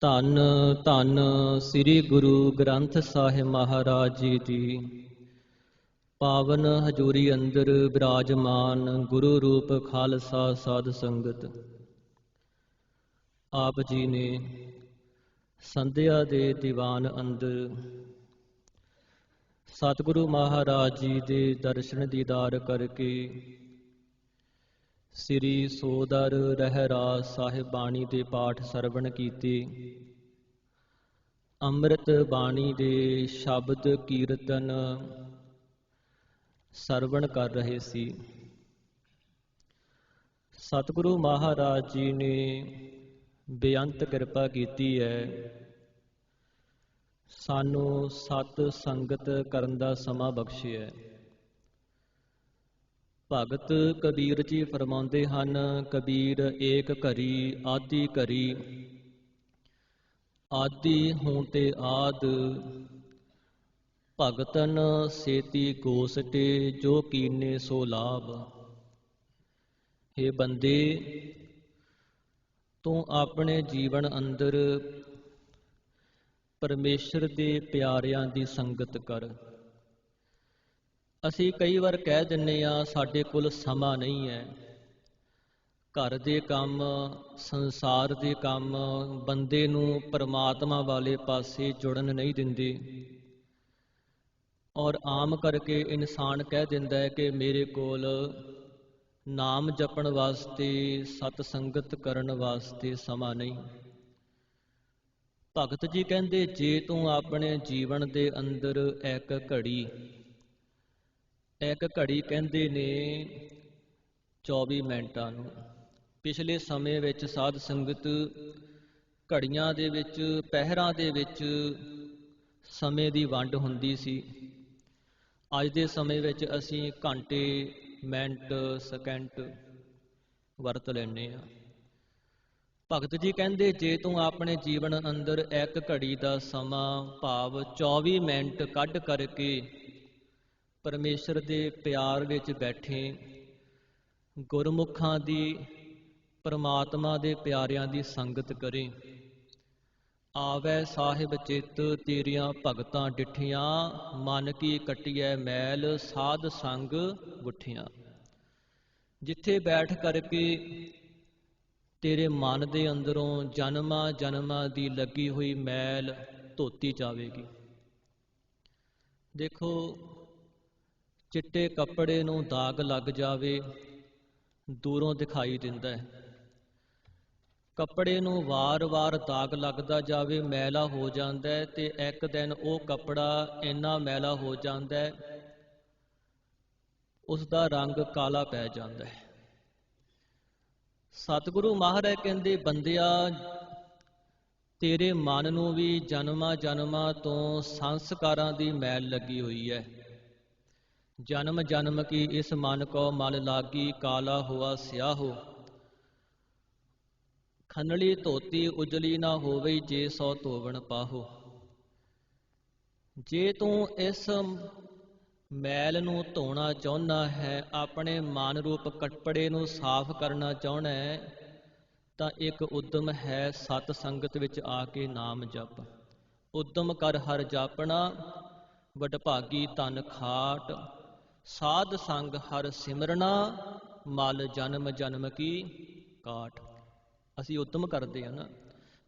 ਧੰਨ ਧੰਨ ਸ੍ਰੀ ਗੁਰੂ ਗ੍ਰੰਥ ਸਾਹਿਬ ਮਹਾਰਾਜ ਜੀ। ਦੀ ਪਾਵਨ ਹਜੂਰੀ ਅੰਦਰ ਬਿਰਾਜਮਾਨ ਗੁਰੂ ਰੂਪ ਖਾਲਸਾ ਸਾਧ ਸੰਗਤ। ਆਪ ਜੀ ਨੇ ਸੰਧਿਆ ਦੇ ਦੀਵਾਨ ਅੰਦਰ ਸਤਿਗੁਰੂ ਮਹਾਰਾਜ ਜੀ ਦੇ ਦਰਸ਼ਨ ਦੀਦਾਰ ਕਰਕੇ ਸ੍ਰੀ ਸੋਦਰ ਰਹਿਰਾਸ ਸਾਹਿਬ ਬਾਣੀ ਦੇ ਪਾਠ ਸਰਵਣ ਕੀਤੇ। ਅੰਮ੍ਰਿਤ ਬਾਣੀ ਦੇ ਸ਼ਬਦ ਕੀਰਤਨ ਸਰਵਣ ਕਰ ਰਹੇ ਸੀ। ਸਤਿਗੁਰੂ ਮਹਾਰਾਜ ਜੀ ਨੇ ਬੇਅੰਤ ਕਿਰਪਾ ਕੀਤੀ ਹੈ। ਸਾਨੂੰ ਸਤ ਸੰਗਤ ਕਰਨ ਦਾ ਸਮਾਂ ਬਖਸ਼ਿਆ ਹੈ। ਭਗਤ ਕਬੀਰ ਜੀ ਫਰਮਾਉਂਦੇ ਹਨ, ਕਬੀਰ ਏਕ ਘਰੀ, ਆਦੀ ਘਰੀ। ਆਦੀ ਹੋਂ ਤੇ ਆਦ, ਭਗਤਨ ਸੇਤੀ ਗੋਸਟੇ ਜੋ ਕੀਨੇ ਸੋ ਲਾਭ। हे ਬੰਦੇ, ਤੂੰ ਆਪਣੇ ਜੀਵਨ ਅੰਦਰ ਪਰਮੇਸ਼ਰ ਦੇ ਪਿਆਰਿਆਂ ਦੀ ਸੰਗਤ ਕਰ। ਅਸੀਂ ਕਈ ਵਾਰ ਕਹਿ ਦਿੰਨੇ ਆ ਸਾਡੇ ਕੋਲ ਸਮਾਂ ਨਹੀਂ ਹੈ। ਘਰ ਦੇ ਕੰਮ, ਸੰਸਾਰ ਦੇ ਕੰਮ, ਬੰਦੇ ਨੂੰ ਪਰਮਾਤਮਾ ਵਾਲੇ ਪਾਸੇ ਜੁੜਨ ਨਹੀਂ ਦਿੰਦੇ। ਔਰ ਆਮ ਕਰਕੇ ਇਨਸਾਨ ਕਹਿ ਦਿੰਦਾ ਹੈ ਕਿ ਮੇਰੇ ਕੋਲ ਨਾਮ ਜਪਣ ਵਾਸਤੇ ਸਤ ਸੰਗਤ ਕਰਨ ਵਾਸਤੇ ਸਮਾਂ ਨਹੀਂ। ਭਗਤ ਜੀ ਕਹਿੰਦੇ, ਜੇ ਤੂੰ ਆਪਣੇ ਜੀਵਨ ਦੇ ਅੰਦਰ ਇੱਕ ਘੜੀ ਇੱਕ ਘੜੀ ਕਹਿੰਦੇ ਨੇ 24 ਮਿੰਟਾਂ ਨੂੰ, ਪਿਛਲੇ ਸਮੇਂ ਵਿੱਚ ਸਾਧ ਸੰਗਤ ਘੜੀਆਂ ਦੇ ਵਿੱਚ, ਪਹਿਰਾਂ ਦੇ ਵਿੱਚ ਸਮੇਂ ਦੀ ਵੰਡ ਹੁੰਦੀ ਸੀ। ਅੱਜ ਦੇ ਸਮੇਂ ਵਿੱਚ ਅਸੀਂ ਘੰਟੇ, ਮਿੰਟ, ਸਕਿੰਟ ਵਰਤ ਲੈਂਦੇ ਆ ਭਗਤ ਜੀ ਕਹਿੰਦੇ, ਜੇ ਤੂੰ ਆਪਣੇ ਜੀਵਨ ਅੰਦਰ ਇੱਕ ਘੜੀ ਦਾ ਸਮਾਂ, ਭਾਵ 24 ਮਿੰਟ ਕੱਢ ਕਰਕੇ ਪਰਮੇਸ਼ਰ ਦੇ ਪਿਆਰ ਵਿੱਚ ਬੈਠੇ, ਗੁਰਮੁਖਾਂ ਦੀ, ਪਰਮਾਤਮਾ ਦੇ ਪਿਆਰਿਆਂ ਦੀ ਸੰਗਤ ਕਰੇ। ਆਵੈ ਸਾਹਿਬ ਚਿੱਤ ਤੇਰੀਆਂ ਭਗਤਾਂ ਡਿਠੀਆਂ, ਮਨ ਕੀ ਕਟਿਐ ਮੈਲ ਸਾਧ ਸੰਗ ਗੁੱਠੀਆਂ ਜਿੱਥੇ ਬੈਠ ਕਰਕੇ ਤੇਰੇ ਮਨ ਦੇ ਅੰਦਰੋਂ ਜਨਮਾਂ ਜਨਮਾਂ ਦੀ ਲੱਗੀ ਹੋਈ ਮੈਲ ਧੋਤੀ ਜਾਵੇਗੀ। ਦੇਖੋ ਚਿੱਟੇ ਕੱਪੜੇ ਨੂੰ ਦਾਗ ਲੱਗ ਜਾਵੇ, ਦੂਰੋਂ ਦਿਖਾਈ ਦਿੰਦਾ ਹੈ। ਕੱਪੜੇ ਨੂੰ ਵਾਰ-ਵਾਰ ਦਾਗ ਲੱਗਦਾ ਜਾਵੇ, ਮੈਲਾ ਹੋ ਜਾਂਦਾ ਹੈ ਤੇ ਇੱਕ ਦਿਨ ਉਹ ਕੱਪੜਾ ਇੰਨਾ ਮੈਲਾ ਹੋ ਜਾਂਦਾ ਹੈ ਉਸ ਦਾ ਰੰਗ ਕਾਲਾ ਪੈ ਜਾਂਦਾ ਹੈ। ਸਤਿਗੁਰੂ ਮਹਾਰਾਜ ਕਹਿੰਦੇ, ਬੰਦਿਆ, ਤੇਰੇ ਮਨ ਨੂੰ ਵੀ ਜਨਮਾਂ ਜਨਮਾਂ ਤੋਂ ਸੰਸਕਾਰਾਂ ਦੀ ਮੈਲ ਲੱਗੀ ਹੋਈ ਹੈ। ਜਨਮ ਜਨਮ ਕੀ ਇਸ ਮਨ ਕੋ ਮਲ ਲਾਗੀ ਕਾਲਾ ਹੁਆ ਸਿਆਹੋ। ਖਨਲੀ ਧੋਤੀ ਉਜਲੀ ਨਾ ਹੋਵੇ ਜੇ ਸੋ ਧੋਵਣ ਪਾਹੋ। ਜੇ ਤੂੰ ਇਸ ਮੈਲ ਨੂੰ ਧੋਣਾ ਚਾਹੁੰਦਾ ਹੈ, ਆਪਣੇ ਮਨ ਰੂਪ ਕਟਪੜੇ ਨੂੰ ਸਾਫ਼ ਕਰਨਾ ਚਾਹੁੰਦਾ ਹੈ, ਤਾਂ ਇੱਕ ਉਦਮ ਹੈ ਸਤ ਸੰਗਤ ਵਿੱਚ ਆ ਕੇ ਨਾਮ ਜਪ। ਉਦਮ ਕਰ ਹਰ ਜਾਪਣਾ, ਵਡਭਾਗੀ ਤਨ ਖਾਟ ਸਾਧ ਸੰਗ ਹਰ ਸਿਮਰਨਾ, ਮਲ ਜਨਮ ਜਨਮ ਕੀ ਕਾਟ ਅਸੀਂ ਉਦਮ ਕਰਦੇ ਹਾਂ ਨਾ।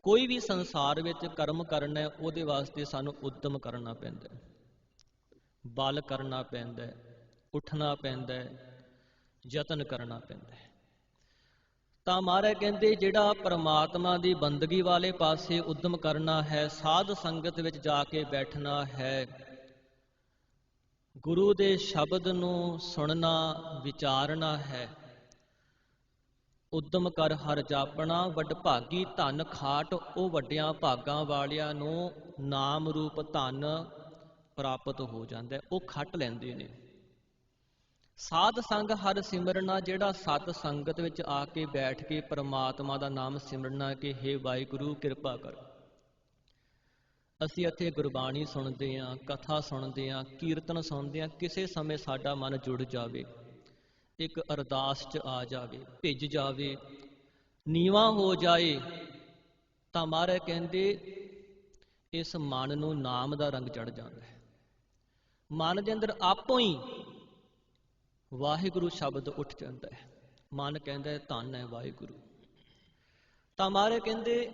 ਕੋਈ ਵੀ ਸੰਸਾਰ ਵਿੱਚ ਕਰਮ ਕਰਨਾ ਉਹਦੇ ਵਾਸਤੇ ਸਾਨੂੰ ਉਦਮ ਕਰਨਾ ਪੈਂਦਾ ਬਲ ਕਰਨਾ ਪੈਂਦਾ ਉੱਠਣਾ ਪੈਂਦਾ ਯਤਨ ਕਰਨਾ ਪੈਂਦਾ ਤਾਂ ਮਹਾਰਾਜ ਕਹਿੰਦੇ, ਜਿਹੜਾ ਪ੍ਰਮਾਤਮਾ ਦੀ ਬੰਦਗੀ ਵਾਲੇ ਪਾਸੇ ਉਦਮ ਕਰਨਾ ਹੈ, ਸਾਧ ਸੰਗਤ ਵਿੱਚ ਜਾ ਕੇ ਬੈਠਣਾ ਹੈ। ਗੁਰੂ ਦੇ ਸ਼ਬਦ ਨੂੰ ਸੁਣਨਾ, ਵਿਚਾਰਨਾ ਹੈ। ਉਦਮ ਕਰ ਹਰ ਜਾਪਣਾ, ਵੱਡ ਭਾਗੀ ਧਨ ਖਾਟ, ਉਹ ਵੱਡਿਆਂ ਭਾਗਾਂ ਵਾਲਿਆਂ ਨੂੰ ਨਾਮ ਰੂਪ ਧਨ ਪ੍ਰਾਪਤ ਹੋ ਜਾਂਦਾ ਉਹ ਖੱਟ ਲੈਂਦੇ ਨੇ। ਸਾਧ ਸੰਗ ਹਰ ਸਿਮਰਨਾ, ਜਿਹੜਾ ਸਤ ਸੰਗਤ ਵਿੱਚ ਆ ਕੇ ਬੈਠ ਕੇ ਪ੍ਰਮਾਤਮਾ ਦਾ ਨਾਮ ਸਿਮਰਨਾ ਕਿ हे ਵਾਹਿਗੁਰੂ, ਕਿਰਪਾ ਕਰੋ। ਅਸੀਂ ਇੱਥੇ ਗੁਰਬਾਣੀ ਸੁਣਦੇ ਆਂ ਕਥਾ ਸੁਣਦੇ ਆਂ ਕੀਰਤਨ ਸੁਣਦੇ ਆਂ ਕਿਸੇ ਸਮੇਂ ਸਾਡਾ ਮਨ ਜੁੜ ਜਾਵੇ, ਇੱਕ ਅਰਦਾਸ 'ਚ ਆ ਜਾਵੇ, ਭਿੱਜ ਜਾਵੇ, ਨੀਵਾ ਹੋ ਜਾਏ, ਤਾਂ ਮਹਾਰਾਜ ਕਹਿੰਦੇ ਇਸ ਮਨ ਨੂੰ ਨਾਮ ਦਾ ਰੰਗ ਚੜ ਜਾਂਦਾ ਹੈ। ਮਨ ਦੇ ਅੰਦਰ ਆਪੋ ਹੀ ਵਾਹਿਗੁਰੂ ਸ਼ਬਦ ਉੱਠ ਜਾਂਦਾ ਹੈ। ਮਨ ਕਹਿੰਦਾ ਧੰਨ ਹੈ ਵਾਹਿਗੁਰੂ। ਤਾਂ ਮਹਾਰਾਜ ਕਹਿੰਦੇ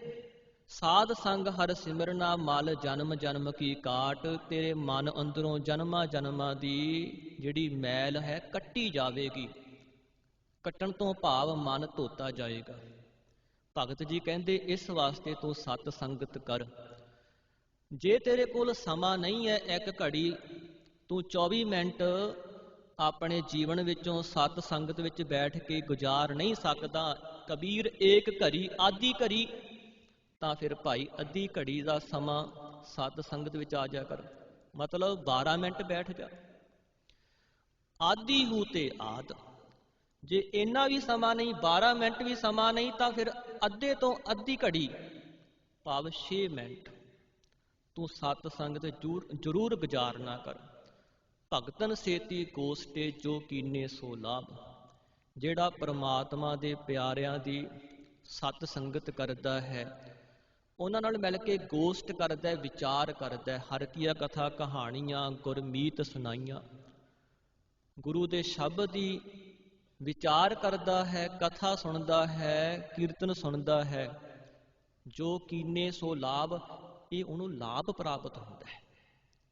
ਸਾਧ ਸੰਗ ਹਰ ਸਿਮਰਨਾ ਮਲ ਜਨਮ ਜਨਮ ਕੀ ਕਾਟ, ਤੇਰੇ ਮਨ ਅੰਦਰੋਂ ਜਨਮਾਂ ਜਨਮਾਂ ਦੀ ਜਿਹੜੀ ਮੈਲ ਹੈ ਕੱਟੀ ਜਾਵੇਗੀ। ਕੱਟਣ ਤੋਂ ਭਾਵ ਮਨ ਧੋਤਾ ਜਾਏਗਾ। ਭਗਤ ਜੀ ਕਹਿੰਦੇ, ਇਸ ਵਾਸਤੇ ਤੂੰ ਸਤ ਸੰਗਤ ਕਰ। ਜੇ ਤੇਰੇ ਕੋਲ ਸਮਾਂ ਨਹੀਂ ਹੈ ਇੱਕ ਘੜੀ, ਤੂੰ 24 ਮਿੰਟ ਆਪਣੇ ਜੀਵਨ ਵਿੱਚੋਂ ਸਤ ਸੰਗਤ ਵਿੱਚ ਬੈਠ ਕੇ ਗੁਜ਼ਾਰ ਨਹੀਂ ਸਕਦਾ। ਕਬੀਰ ਏਕ ਘੜੀ, ਆਦੀ ਘੜੀ ਤਾਂ ਫਿਰ ਭਾਈ ਅੱਧੀ ਘੜੀ ਦਾ ਸਮਾਂ ਸਤ ਸੰਗਤ ਵਿੱਚ ਆ ਜਾ ਕਰ। ਮਤਲਬ 12 ਮਿੰਟ ਬੈਠ ਜਾ। ਆਦੀ ਹੂ ਤੇ ਆਦ। ਜੇ ਇੰਨਾ ਵੀ ਸਮਾਂ ਨਹੀਂ 12 ਮਿੰਟ ਵੀ ਸਮਾਂ ਨਹੀਂ, ਤਾਂ ਫਿਰ ਅੱਧੇ ਤੋਂ ਅੱਧੀ ਘੜੀ ਭਾਵ 6 ਮਿੰਟ। ਤੂੰ ਸਤ ਸੰਗਤ ਜਰੂਰ ਜਰੂਰ ਗੁਜ਼ਾਰਨਾ ਕਰ। ਭਗਤਨ ਸੇਤੀ ਕੋਸਟੇ ਜੋ ਕੀਨੇ ਸੋ ਲਾਭ। ਜਿਹੜਾ ਪ੍ਰਮਾਤਮਾ ਦੇ ਪਿਆਰਿਆਂ ਦੀ ਸਤ ਸੰਗਤ ਕਰਦਾ ਹੈ ਉਹਨਾਂ ਨਾਲ ਮਿਲ ਕੇ ਗੋਸ਼ਟ ਕਰਦਾ ਹੈ, ਵਿਚਾਰ ਕਰਦਾ ਹੈ, ਹਰ ਕੀਆ ਕਥਾ ਕਹਾਣੀਆਂ, ਗੁਰਮੀਤ ਸੁਣਾਈਆਂ। ਗੁਰੂ ਦੇ ਸ਼ਬਦ ਦੀ ਵਿਚਾਰ ਕਰਦਾ ਹੈ, ਕਥਾ ਸੁਣਦਾ ਹੈ, ਕੀਰਤਨ ਸੁਣਦਾ ਹੈ, ਜੋ ਕੀਨੇ ਸੋ ਲਾਭ, ਇਹ ਉਹਨੂੰ ਲਾਭ ਪ੍ਰਾਪਤ ਹੁੰਦਾ ਹੈ।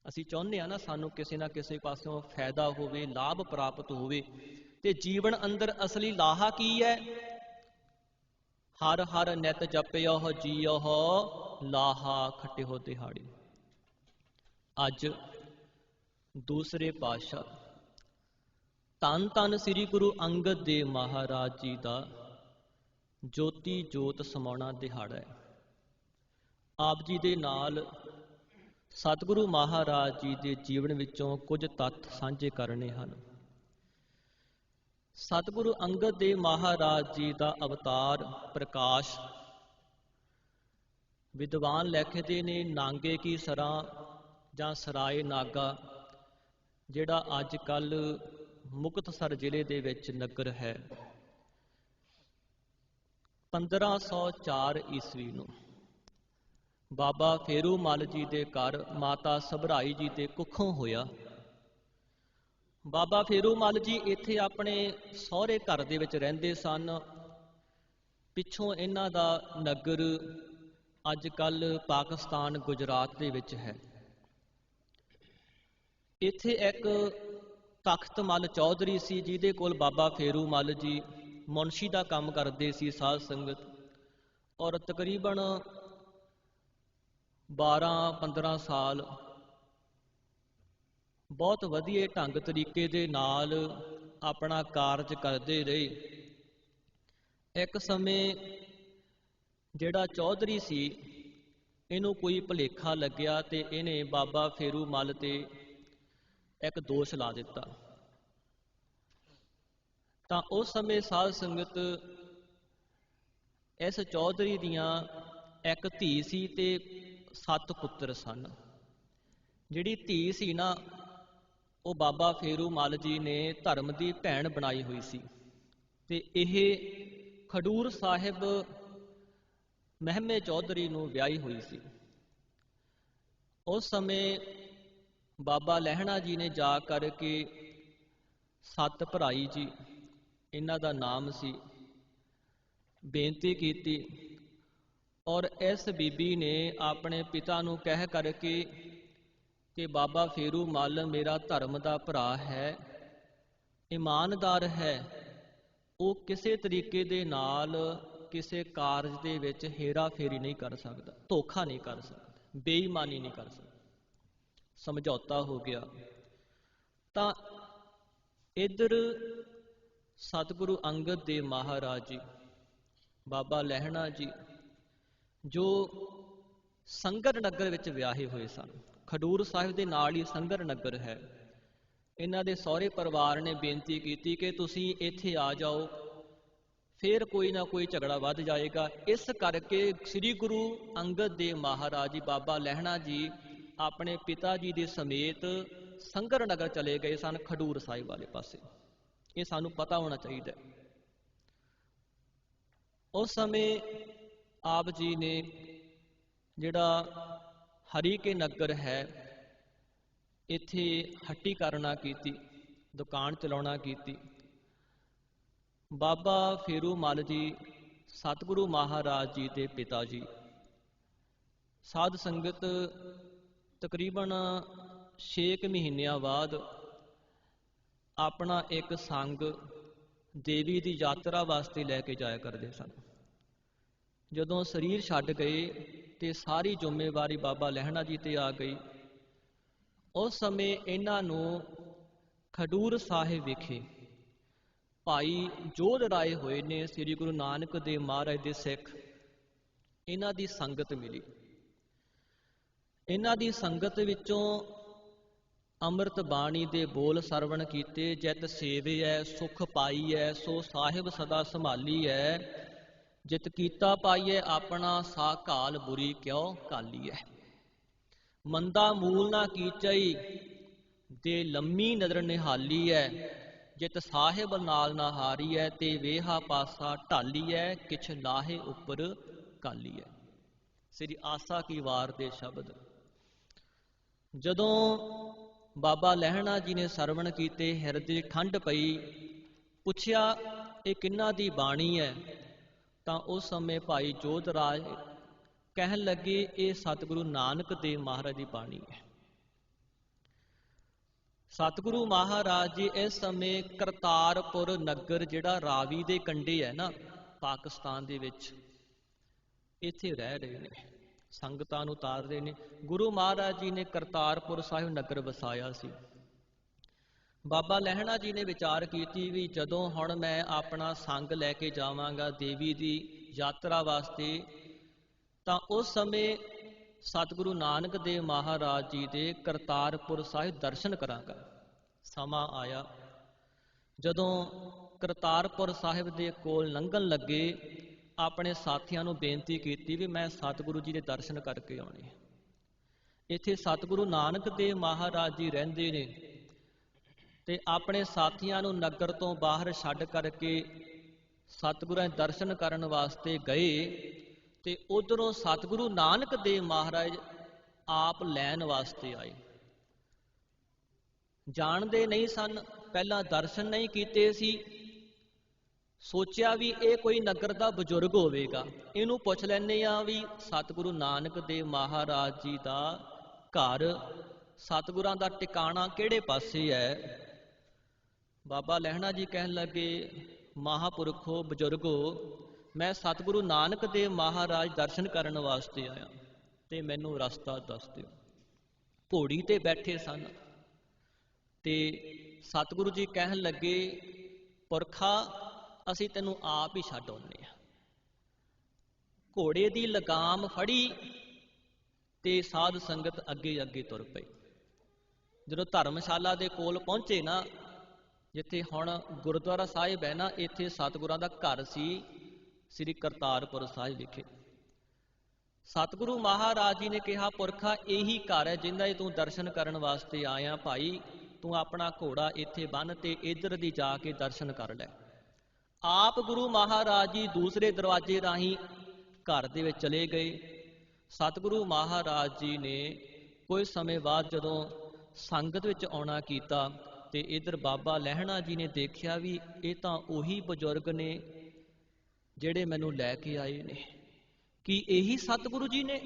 ਅਸੀਂ ਚਾਹੁੰਦੇ ਆ ਨਾ ਸਾਨੂੰ ਕਿਸੇ ਨਾ ਕਿਸੇ ਪਾਸਿਓਂ ਫਾਇਦਾ ਹੋਵੇ, ਲਾਭ ਪ੍ਰਾਪਤ ਹੋਵੇ, ਤੇ ਜੀਵਨ ਅੰਦਰ ਅਸਲੀ ਲਾਹਾ ਕੀ ਹੈ? ਹਰ ਹਰ ਨਿਤ ਜਪਿਓ ਜੀਓ ਲਾਹਾ ਖਟਿਓ ਦਿਹਾੜੀ। ਅੱਜ ਦੂਸਰੇ ਪਾਤਸ਼ਾਹ ਤਨ ਤਨ ਸ੍ਰੀ ਗੁਰੂ ਅੰਗਦ ਦੇਵ ਮਹਾਰਾਜ ਜੀ ਦਾ ਜੋਤੀ ਜੋਤ ਸਮਾਉਣਾ ਦਿਹਾੜਾ ਹੈ। ਆਪ ਜੀ ਦੇ ਨਾਲ ਸਤਿਗੁਰੂ ਮਹਾਰਾਜ ਜੀ ਦੇ ਜੀਵਨ ਵਿੱਚੋਂ ਕੁਝ ਤੱਥ ਸਾਂਝੇ ਕਰਨੇ ਹਨ। ਸਤਿਗੁਰੂ ਅੰਗਦ ਦੇਵ ਮਹਾਰਾਜ ਜੀ ਦਾ ਅਵਤਾਰ ਪ੍ਰਕਾਸ਼। ਵਿਦਵਾਨ ਲਿਖਦੇ ਨੇ, ਨਾਂਗੇ ਕੀ ਸਰਾਂ ਜਾਂ ਸਰਾਏ ਨਾਗਾ, ਜਿਹੜਾ ਅੱਜ ਕੱਲ ਮੁਕਤਸਰ ਜ਼ਿਲ੍ਹੇ ਦੇ ਵਿੱਚ ਨਗਰ ਹੈ। 1504 ਈਸਵੀ ਨੂੰ ਬਾਬਾ ਫੇਰੂ ਮਲ ਜੀ ਦੇ ਘਰ ਮਾਤਾ ਸਭਰਾਈ ਜੀ ਦੇ ਕੁੱਖੋਂ ਹੋਇਆ। ਬਾਬਾ ਫੇਰੂ ਮੱਲ ਜੀ ਇੱਥੇ ਆਪਣੇ ਸਹੁਰੇ ਘਰ ਦੇ ਵਿੱਚ ਰਹਿੰਦੇ ਸਨ। ਪਿੱਛੋਂ ਇਹਨਾਂ ਦਾ ਨਗਰ ਅੱਜ ਕੱਲ ਪਾਕਿਸਤਾਨ, ਗੁਜਰਾਤ ਦੇ ਵਿੱਚ ਹੈ। ਇੱਥੇ ਇੱਕ ਤਖਤ ਮੱਲ ਚੌਧਰੀ ਸੀ, ਜਿਹਦੇ ਕੋਲ ਬਾਬਾ ਫੇਰੂ ਮਲ ਜੀ ਮੁਨਸ਼ੀ ਦਾ ਕੰਮ ਕਰਦੇ ਸੀ, ਸਾਧ ਸੰਗਤ। ਔਰ ਤਕਰੀਬਨ 12-15 ਸਾਲ ਬਹੁਤ ਵਧੀਆ ਢੰਗ ਤਰੀਕੇ ਦੇ ਨਾਲ ਆਪਣਾ ਕਾਰਜ ਕਰਦੇ ਰਹੇ। ਇੱਕ ਸਮੇਂ ਜਿਹੜਾ ਚੌਧਰੀ ਸੀ, ਇਹਨੂੰ ਕੋਈ ਭੁਲੇਖਾ ਲੱਗਿਆ ਤੇ ਇਹਨੇ ਬਾਬਾ ਫੇਰੂ ਮੱਲ ਤੇ ਇੱਕ ਦੋਸ਼ ਲਾ ਦਿੱਤਾ। ਤਾਂ ਉਸ ਸਮੇਂ ਸਾਧ ਸੰਗਤ ਇਸ ਚੌਧਰੀ ਦੀਆਂ ਇੱਕ ਧੀ ਸੀ ਤੇ ਸੱਤ ਪੁੱਤਰ ਸਨ। ਜਿਹੜੀ ਧੀ ਸੀ ਨਾ ਉਹ ਬਾਬਾ ਫੇਰੂ ਮਲ ਜੀ ਨੇ ਧਰਮ ਦੀ ਭੈਣ ਬਣਾਈ ਹੋਈ ਸੀ। ਤੇ ਇਹ ਖਡੂਰ ਸਾਹਿਬ ਮਹਿਮੇ ਚੌਧਰੀ ਨੂੰ ਵਿਆਹੀ ਹੋਈ ਸੀ। ਉਸ ਸਮੇਂ ਬਾਬਾ ਲਹਿਣਾ ਜੀ ਨੇ ਜਾ ਕਰਕੇ ਸੱਤ ਭਰਾਈ ਜੀ, ਇਹਨਾਂ ਦਾ ਨਾਮ ਸੀ, ਬੇਨਤੀ ਕੀਤੀ ਔਰ ਇਸ ਬੀਬੀ ਨੇ ਆਪਣੇ ਪਿਤਾ ਨੂੰ ਕਹਿ ਕਰਕੇ ਕਿ ਬਾਬਾ ਫੇਰੂ ਮੱਲ ਮੇਰਾ ਧਰਮ ਦਾ ਭਰਾ ਹੈ, ਇਮਾਨਦਾਰ ਹੈ। ਉਹ ਕਿਸੇ ਤਰੀਕੇ ਦੇ ਨਾਲ ਕਿਸੇ ਕਾਰਜ ਦੇ ਵਿੱਚ ਹੇਰਾ ਫੇਰੀ ਨਹੀਂ ਕਰ ਸਕਦਾ, ਧੋਖਾ ਨਹੀਂ ਕਰ ਸਕਦਾ, ਬੇਈਮਾਨੀ ਨਹੀਂ ਕਰ ਸਕਦਾ। ਸਮਝੌਤਾ ਹੋ ਗਿਆ। ਤਾਂ ਇਧਰ ਸਤਿਗੁਰੂ ਅੰਗਦ ਦੇਵ ਮਹਾਰਾਜ ਜੀ, ਬਾਬਾ ਲਹਿਣਾ ਜੀ, ਜੋ ਸੰਗਰ ਨਗਰ ਵਿੱਚ ਵਿਆਹੇ ਹੋਏ ਸਨ। ਖਡੂਰ ਸਾਹਿਬ ਦੇ ਨਾਲ ਹੀ ਸੰਗਰ ਨਗਰ ਹੈ। ਇਹਨਾਂ ਦੇ ਸਹੁਰੇ ਪਰਿਵਾਰ ਨੇ ਬੇਨਤੀ ਕੀਤੀ ਕਿ ਤੁਸੀਂ ਇੱਥੇ ਆ ਜਾਓ, ਫਿਰ ਕੋਈ ਨਾ ਕੋਈ ਝਗੜਾ ਵੱਧ ਜਾਏਗਾ। ਇਸ ਕਰਕੇ ਸ੍ਰੀ ਗੁਰੂ ਅੰਗਦ ਦੇਵ ਮਹਾਰਾਜ ਜੀ, ਬਾਬਾ ਲਹਿਣਾ ਜੀ ਆਪਣੇ ਪਿਤਾ ਜੀ ਦੇ ਸਮੇਤ ਸੰਗਰ ਨਗਰ ਚਲੇ ਗਏ ਸਨ ਖਡੂਰ ਸਾਹਿਬ ਵਾਲੇ ਪਾਸੇ। ਇਹ ਸਾਨੂੰ ਪਤਾ ਹੋਣਾ ਚਾਹੀਦਾ ਉਸ ਸਮੇਂ ਆਪ ਜੀ ਨੇ ਜਿਹੜਾ ਹਰੀ ਕੇ ਨਗਰ ਹੈ। ਇੱਥੇ ਹੱਟੀ ਕਰਨਾ ਕੀਤੀ, ਦੁਕਾਨ ਚਲਾਉਣਾ ਕੀਤੀ। ਬਾਬਾ ਫੇਰੂ ਮਲ ਜੀ, ਸਤਿਗੁਰੂ ਮਹਾਰਾਜ ਜੀ ਦੇ ਪਿਤਾ ਜੀ। ਸਾਧ ਸੰਗਤ ਤਕਰੀਬਨ 6 ਮਹੀਨਿਆਂ ਬਾਅਦ ਆਪਣਾ ਇੱਕ ਸੰਗ ਦੇਵੀ ਦੀ ਯਾਤਰਾ ਵਾਸਤੇ ਲੈ ਕੇ ਜਾਇਆ ਕਰਦੇ ਸਨ। ਜਦੋਂ ਸਰੀਰ ਛੱਡ ਗਏ ਤੇ ਸਾਰੀ ਜ਼ਿੰਮੇਵਾਰੀ ਬਾਬਾ ਲਹਿਣਾ ਜੀ ਤੇ ਆ ਗਈ। ਉਸ ਸਮੇਂ ਇਹਨਾਂ ਨੂੰ ਖਡੂਰ ਸਾਹਿਬ ਵਿਖੇ ਭਾਈ ਜੋਧ ਰਾਏ ਹੋਏ ਨੇ, ਸ੍ਰੀ ਗੁਰੂ ਨਾਨਕ ਦੇਵ ਮਹਾਰਾਜ ਦੇ ਸਿੱਖ, ਇਹਨਾਂ ਦੀ ਸੰਗਤ ਮਿਲੀ। ਇਹਨਾਂ ਦੀ ਸੰਗਤ ਵਿੱਚੋਂ ਅੰਮ੍ਰਿਤ ਬਾਣੀ ਦੇ ਬੋਲ ਸਰਵਣ ਕੀਤੇ, ਜਿਤ ਸੇਵਿਐ, ਸੁਖ ਪਾਈਐ, ਸੋ ਸਾਹਿਬ ਸਦਾ ਸੰਭਾਲੀ ਸੰਭਾਲੀਐ। ਜਿਤ ਕੀਤਾ ਪਾਈਏ ਆਪਣਾ ਸਾ ਕਾਲ ਬੁਰੀ ਕਿਉ ਕਾਲੀਐ ਮੰਦਾ ਮੂਲ ਨਾ ਕੀਚਈ, ਦੇ ਲੰਮੀ ਨਦਰ ਨਿਹਾਲੀਐ। ਜਿਤ ਸਾਹਿਬ ਨਾਲ ਨਾ ਹਾਰੀਐ, ਤੇ ਵੇਹਾ ਪਾਸਾ ਐ ਕਿਛ ਲਾਹੇ ਉੱਪਰ ਕਾਲੀ ਕਾਲੀਐ ਸ੍ਰੀ ਆਸਾ ਕੀ ਵਾਰ ਦੇ ਸ਼ਬਦ। ਜਦੋਂ ਬਾਬਾ ਲਹਿਣਾ ਜੀ ਨੇ ਸਰਵਣ ਕੀਤੇ, ਹਿਰਦੇ ਠੰਡ ਪਈ, ਪੁੱਛਿਆ, ਇਹ ਕਿੰਨਾ ਦੀ ਬਾਣੀ ਹੈ ਤਾਂ ਉਸ ਸਮੇਂ ਭਾਈ ਜੋਧ ਰਾਜ ਕਹਿਣ ਲੱਗੇ, ਇਹ ਸਤਿਗੁਰੂ ਨਾਨਕ ਦੇਵ ਮਹਾਰਾਜ ਦੀ ਬਾਣੀ ਹੈ। ਸਤਿਗੁਰੂ ਮਹਾਰਾਜ ਜੀ ਇਸ ਸਮੇਂ ਕਰਤਾਰਪੁਰ ਨਗਰ, ਜਿਹੜਾ ਰਾਵੀ ਦੇ ਕੰਢੇ ਹੈ ਨਾ, ਪਾਕਿਸਤਾਨ ਦੇ ਵਿੱਚ, ਇੱਥੇ ਰਹਿ ਰਹੇ ਨੇ, ਸੰਗਤਾਂ ਨੂੰ ਉਤਾਰ ਰਹੇ ਨੇ। ਗੁਰੂ ਮਹਾਰਾਜ ਜੀ ਨੇ ਕਰਤਾਰਪੁਰ ਸਾਹਿਬ ਨਗਰ ਵਸਾਇਆ ਸੀ। ਬਾਬਾ ਲਹਿਣਾ ਜੀ ਨੇ ਵਿਚਾਰ ਕੀਤੀ ਵੀ ਜਦੋਂ ਹੁਣ ਮੈਂ ਆਪਣਾ ਸੰਗ ਲੈ ਕੇ ਜਾਵਾਂਗਾ ਦੇਵੀ ਦੀ ਯਾਤਰਾ ਵਾਸਤੇ, ਤਾਂ ਉਸ ਸਮੇਂ ਸਤਿਗੁਰੂ ਨਾਨਕ ਦੇਵ ਮਹਾਰਾਜ ਜੀ ਦੇ ਕਰਤਾਰਪੁਰ ਸਾਹਿਬ ਦਰਸ਼ਨ ਕਰਾਂਗਾ। ਸਮਾਂ ਆਇਆ। ਜਦੋਂ ਕਰਤਾਰਪੁਰ ਸਾਹਿਬ ਦੇ ਕੋਲ ਲੰਘਣ ਲੱਗੇ, ਆਪਣੇ ਸਾਥੀਆਂ ਨੂੰ ਬੇਨਤੀ ਕੀਤੀ ਵੀ ਮੈਂ ਸਤਿਗੁਰੂ ਜੀ ਦੇ ਦਰਸ਼ਨ ਕਰਕੇ ਆਉਣੇ। ਇੱਥੇ ਸਤਿਗੁਰੂ ਨਾਨਕ ਦੇਵ ਮਹਾਰਾਜ ਜੀ ਰਹਿੰਦੇ ਨੇ। ਤੇ ਆਪਣੇ ਸਾਥੀਆਂ ਨੂੰ ਨਗਰ ਤੋਂ ਬਾਹਰ ਛੱਡ ਕਰਕੇ ਸਤਿਗੁਰਾਂ ਦੇ ਦਰਸ਼ਨ ਕਰਨ ਵਾਸਤੇ ਗਏ ਤੇ ਉਧਰੋਂ ਸਤਿਗੁਰੂ ਨਾਨਕ ਦੇਵ ਮਹਾਰਾਜ ਆਪ ਲੈਣ ਵਾਸਤੇ ਆਏ। ਜਾਣਦੇ ਨਹੀਂ ਸਨ, ਪਹਿਲਾਂ ਦਰਸ਼ਨ ਨਹੀਂ ਕੀਤੇ ਸੀ। ਸੋਚਿਆ ਵੀ ਇਹ ਕੋਈ ਨਗਰ ਦਾ ਬਜ਼ੁਰਗ ਹੋਵੇਗਾ। ਇਹਨੂੰ ਪੁੱਛ ਲੈਨੇ ਆ ਵੀ ਸਤਿਗੁਰੂ ਨਾਨਕ ਦੇਵ ਮਹਾਰਾਜ ਜੀ ਦਾ ਘਰ ਸਤਿਗੁਰਾਂ ਦਾ ਟਿਕਾਣਾ ਕਿਹੜੇ ਪਾਸੇ ਹੈ? ਬਾਬਾ ਲਹਿਣਾ ਜੀ ਕਹਿਣ ਲੱਗੇ, ਮਹਾਪੁਰਖੋ ਬਜ਼ੁਰਗੋ, ਮੈਂ ਸਤਿਗੁਰੂ ਨਾਨਕ ਦੇਵ ਮਹਾਰਾਜ ਦਰਸ਼ਨ ਕਰਨ ਵਾਸਤੇ ਆਇਆ ਤੇ ਮੈਨੂੰ ਰਸਤਾ ਦੱਸ ਦਿਓ। ਘੋੜੀ ਤੇ ਬੈਠੇ ਸਨ ਤੇ ਸਤਿਗੁਰੂ ਜੀ ਕਹਿਣ ਲੱਗੇ, ਪੁਰਖਾ, ਅਸੀਂ ਤੈਨੂੰ ਆਪ ਹੀ ਛੱਡ ਆਉਂਦੇ ਆ ਘੋੜੇ ਦੀ ਲਗਾਮ ਫੜੀ ਤੇ ਸਾਧ ਸੰਗਤ ਅੱਗੇ ਅੱਗੇ ਤੁਰ ਪਈ। ਜਦੋਂ ਧਰਮਸ਼ਾਲਾ ਦੇ ਕੋਲ ਪਹੁੰਚੇ ਨਾ ਜਿੱਥੇ ਹੁਣ ਗੁਰਦੁਆਰਾ ਸਾਹਿਬ ਹੈ ਨਾ, ਇੱਥੇ ਸਤਿਗੁਰਾਂ ਦਾ ਘਰ ਸੀ, ਸ੍ਰੀ ਕਰਤਾਰਪੁਰ ਸਾਹਿਬ ਵਿਖੇ। ਸਤਿਗੁਰੂ ਮਹਾਰਾਜ ਜੀ ਨੇ ਕਿਹਾ, ਪੁਰਖਾ, ਇਹੀ ਘਰ ਹੈ ਜਿੰਦਾ ਤੂੰ ਦਰਸ਼ਨ ਕਰਨ ਵਾਸਤੇ ਆਇਆ ਭਾਈ। ਤੂੰ ਆਪਣਾ ਘੋੜਾ ਇੱਥੇ ਬੰਨ ਤੇ ਇੱਧਰ ਦੀ ਜਾ ਕੇ ਦਰਸ਼ਨ ਕਰ ਲੈ। ਆਪ ਗੁਰੂ ਮਹਾਰਾਜ ਜੀ ਦੂਸਰੇ ਦਰਵਾਜ਼ੇ ਰਾਹੀਂ ਘਰ ਦੇ ਵਿੱਚ ਚਲੇ ਗਏ। ਸਤਿਗੁਰੂ ਮਹਾਰਾਜ ਜੀ ਨੇ ਕੋਈ ਸਮੇਂ ਬਾਅਦ ਜਦੋਂ ਸੰਗਤ ਵਿੱਚ ਆਉਣਾ ਕੀਤਾ ਤੇ ਇਧਰ ਬਾਬਾ ਲਹਿਣਾ ਜੀ ਨੇ ਦੇਖਿਆ ਵੀ ਇਹ ਤਾਂ ਉਹੀ ਬਜ਼ੁਰਗ ਨੇ ਜਿਹੜੇ ਮੈਨੂੰ ਲੈ ਕੇ ਆਏ ਨੇ। ਕੀ ਇਹੀ ਸਤਿਗੁਰੂ ਜੀ ਨੇ?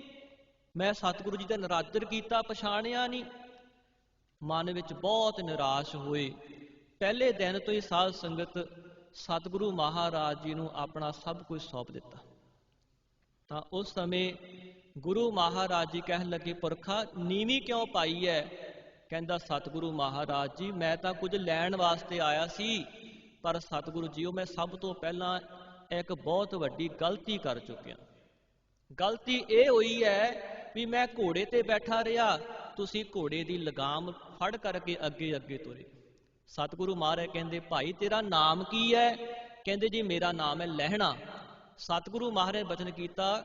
ਮੈਂ ਸਤਿਗੁਰੂ ਜੀ ਦਾ ਨਰਾਦਰ ਕੀਤਾ, ਪਛਾਣਿਆ ਨਹੀਂ। ਮਨ ਵਿੱਚ ਬਹੁਤ ਨਿਰਾਸ਼ ਹੋਏ। ਪਹਿਲੇ ਦਿਨ ਤੋਂ ਹੀ ਸਾਧ ਸੰਗਤ ਸਤਿਗੁਰੂ ਮਹਾਰਾਜ ਜੀ ਨੂੰ ਆਪਣਾ ਸਭ ਕੁਝ ਸੌਂਪ ਦਿੱਤਾ। ਤਾਂ ਉਸ ਸਮੇਂ ਗੁਰੂ ਮਹਾਰਾਜ ਜੀ ਕਹਿਣ ਲੱਗੇ, ਪੁਰਖਾ, ਨੀਵੀਂ ਕਿਉਂ ਪਾਈ ਹੈ ਕਹਿੰਦਾ, ਸਤਿਗੁਰੂ ਮਹਾਰਾਜ ਜੀ, ਮੈਂ ਤਾਂ ਕੁਝ ਲੈਣ ਵਾਸਤੇ ਆਇਆ ਸੀ, ਪਰ ਸਤਿਗੁਰੂ ਜੀਓ, ਮੈਂ ਸਭ ਤੋਂ ਪਹਿਲਾਂ ਇੱਕ ਬਹੁਤ ਵੱਡੀ ਗਲਤੀ ਕਰ ਚੁੱਕਿਆ। ਗਲਤੀ ਇਹ ਹੋਈ ਹੈ ਵੀ ਮੈਂ ਘੋੜੇ ਤੇ ਬੈਠਾ ਰਿਹਾ, ਤੁਸੀਂ ਘੋੜੇ ਦੀ ਲਗਾਮ ਫੜ ਕਰਕੇ ਅੱਗੇ ਅੱਗੇ ਤੁਰੇ। ਸਤਿਗੁਰੂ ਮਹਾਰਾਜ ਕਹਿੰਦੇ, ਭਾਈ, ਤੇਰਾ ਨਾਮ ਕੀ ਹੈ? ਕਹਿੰਦੇ, ਜੀ, ਮੇਰਾ ਨਾਮ ਹੈ ਲਹਿਣਾ। ਸਤਿਗੁਰੂ ਮਹਾਰਾਜ ਬਚਨ ਕੀਤਾ,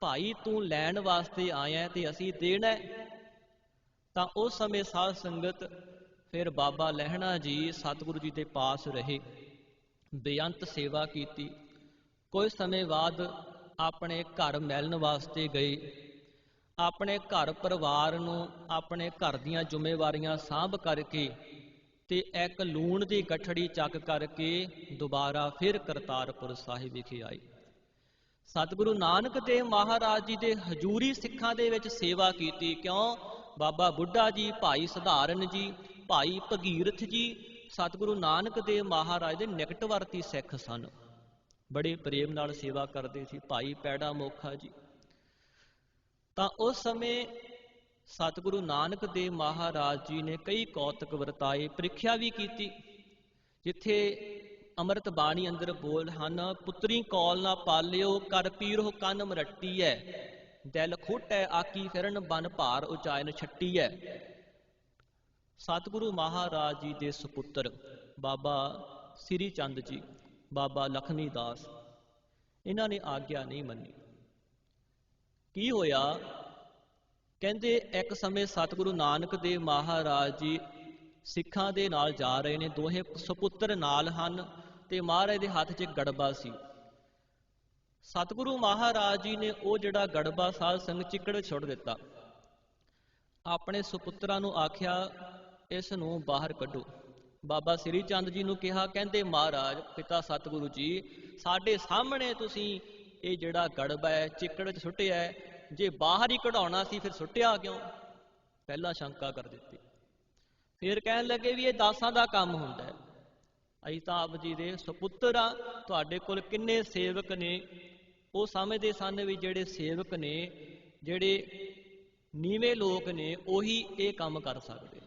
ਭਾਈ, ਤੂੰ ਲੈਣ ਵਾਸਤੇ ਆਇਆ ਤੇ ਅਸੀਂ ਦੇਣਾ ਤਾਂ ਉਸ ਸਮੇਂ ਸਾਧ ਸੰਗਤ ਫਿਰ ਬਾਬਾ ਲਹਿਣਾ ਜੀ ਸਤਿਗੁਰੂ ਜੀ ਦੇ ਪਾਸ ਰਹੇ, ਬੇਅੰਤ ਸੇਵਾ ਕੀਤੀ। ਕੁਝ ਸਮੇਂ ਬਾਅਦ ਆਪਣੇ ਘਰ ਮਿਲਣ ਵਾਸਤੇ ਗਏ। ਆਪਣੇ ਘਰ ਪਰਿਵਾਰ ਨੂੰ ਆਪਣੇ ਘਰ ਦੀਆਂ ਜ਼ਿੰਮੇਵਾਰੀਆਂ ਸਾਂਭ ਕਰਕੇ ਤੇ ਇੱਕ ਲੂਣ ਦੀ ਗੱਠੜੀ ਚੱਕ ਕਰਕੇ ਦੁਬਾਰਾ ਫਿਰ ਕਰਤਾਰਪੁਰ ਸਾਹਿਬ ਵਿਖੇ ਆਏ। ਸਤਿਗੁਰੂ ਨਾਨਕ ਦੇਵ ਮਹਾਰਾਜ ਜੀ ਦੇ ਹਜੂਰੀ ਸਿੱਖਾਂ ਦੇ ਵਿੱਚ ਸੇਵਾ ਕੀਤੀ। ਕਿਉਂ? ਬਾਬਾ ਬੁੱਢਾ ਜੀ, ਭਾਈ ਸਧਾਰਨ ਜੀ, ਭਾਈ ਭਗੀਰਥ ਜੀ, ਸਤਿਗੁਰੂ ਨਾਨਕ ਦੇਵ ਮਹਾਰਾਜ ਦੇ ਨਿਕਟਵਰਤੀ ਸਿੱਖ ਸਨ। ਬੜੇ ਪ੍ਰੇਮ ਨਾਲ ਸੇਵਾ ਕਰਦੇ ਸੀ ਭਾਈ ਪੈੜਾ ਮੋਖਾ ਜੀ। ਤਾਂ ਉਸ ਸਮੇਂ ਸਤਿਗੁਰੂ ਨਾਨਕ ਦੇਵ ਮਹਾਰਾਜ ਜੀ ਨੇ ਕਈ ਕੌਤਕ ਵਰਤਾਏ, ਪ੍ਰੀਖਿਆ ਵੀ ਕੀਤੀ, ਜਿੱਥੇ ਅੰਮ੍ਰਿਤ ਬਾਣੀ ਅੰਦਰ ਬੋਲ ਹਨ, ਪੁੱਤਰੀ ਕੌਲ ਨਾ ਪਾਲਿਓ ਕਰ ਪੀਰੋ ਕੰਨ ਮਰੱਟੀ ਐ। ਦਿਲ ਖੋਟੈ ਆਕੀ ਫਿਰਨ ਬਨ ਭਾਰ ਉਚਾਇਨ ਛੱਟੀ ਐ। ਸਤਿਗੁਰੂ ਮਹਾਰਾਜ ਜੀ ਦੇ ਸੁਪੁੱਤਰ, ਬਾਬਾ ਸ੍ਰੀ ਚੰਦ ਜੀ, ਬਾਬਾ ਲਖਮੀ ਦਾਸ, ਇਹਨਾਂ ਨੇ ਆਗਿਆ ਨਹੀਂ ਮੰਨੀ। ਕੀ ਹੋਇਆ? ਕਹਿੰਦੇ, ਇੱਕ ਸਮੇਂ ਸਤਿਗੁਰੂ ਨਾਨਕ ਦੇਵ ਮਹਾਰਾਜ ਜੀ ਸਿੱਖਾਂ ਦੇ ਨਾਲ ਜਾ ਰਹੇ ਨੇ, ਦੋਹੇ ਸੁਪੁੱਤਰ ਨਾਲ ਹਨ ਤੇ ਮਹਾਰਾਜ ਦੇ ਹੱਥ 'ਚ ਗੜਬਾ ਸੀ। ਸਤਿਗੁਰੂ ਮਹਾਰਾਜ ਜੀ ਨੇ ਉਹ ਜਿਹੜਾ ਗੜਬਾ ਸਾਧ ਸੰਗ ਚਿੱਕੜ ਛੁੱਟ ਦਿੱਤਾ? ਆਪਣੇ ਸੁਪੁੱਤਰਾਂ ਨੂੰ ਆਖਿਆ, ਇਸ ਨੂੰ ਬਾਹਰ ਕੱਢੋ। ਬਾਬਾ ਸ੍ਰੀ ਚੰਦ ਜੀ ਨੂੰ ਕਿਹਾ, ਕਹਿੰਦੇ ਮਹਾਰਾਜ, ਪਿਤਾ ਸਤਿਗੁਰੂ ਜੀ, ਸਾਡੇ ਸਾਹਮਣੇ ਤੁਸੀਂ ਇਹ ਜਿਹੜਾ ਗੜਬਾ ਹੈ, ਚਿੱਕੜ 'ਚ ਸੁੱਟਿਆ ਹੈ, ਜੇ ਬਾਹਰ ਹੀ ਕਢਾਉਣਾ ਸੀ ਫਿਰ ਸੁੱਟਿਆ ਕਿਉਂ? ਪਹਿਲਾਂ ਸ਼ੰਕਾ ਕਰ ਦਿੱਤੀ। ਫਿਰ ਕਹਿਣ ਲੱਗੇ ਵੀ ਇਹ ਦਾਸਾਂ ਦਾ ਕੰਮ ਹੁੰਦਾ ਹੈ। ਅਸੀਂ ਤਾਂ ਆਪ ਜੀ ਦੇ ਸੁਪੁੱਤਰ ਆ ਤੁਹਾਡੇ ਕੋਲ ਕਿੰਨੇ ਸੇਵਕ ਨੇ? ਉਹ ਸਮਝਦੇ ਸਨ ਵੀ ਜਿਹੜੇ ਸੇਵਕ ਨੇ, ਜਿਹੜੇ ਨੀਵੇਂ ਲੋਕ ਨੇ, ਉਹੀ ਇਹ ਕੰਮ ਕਰ ਸਕਦੇ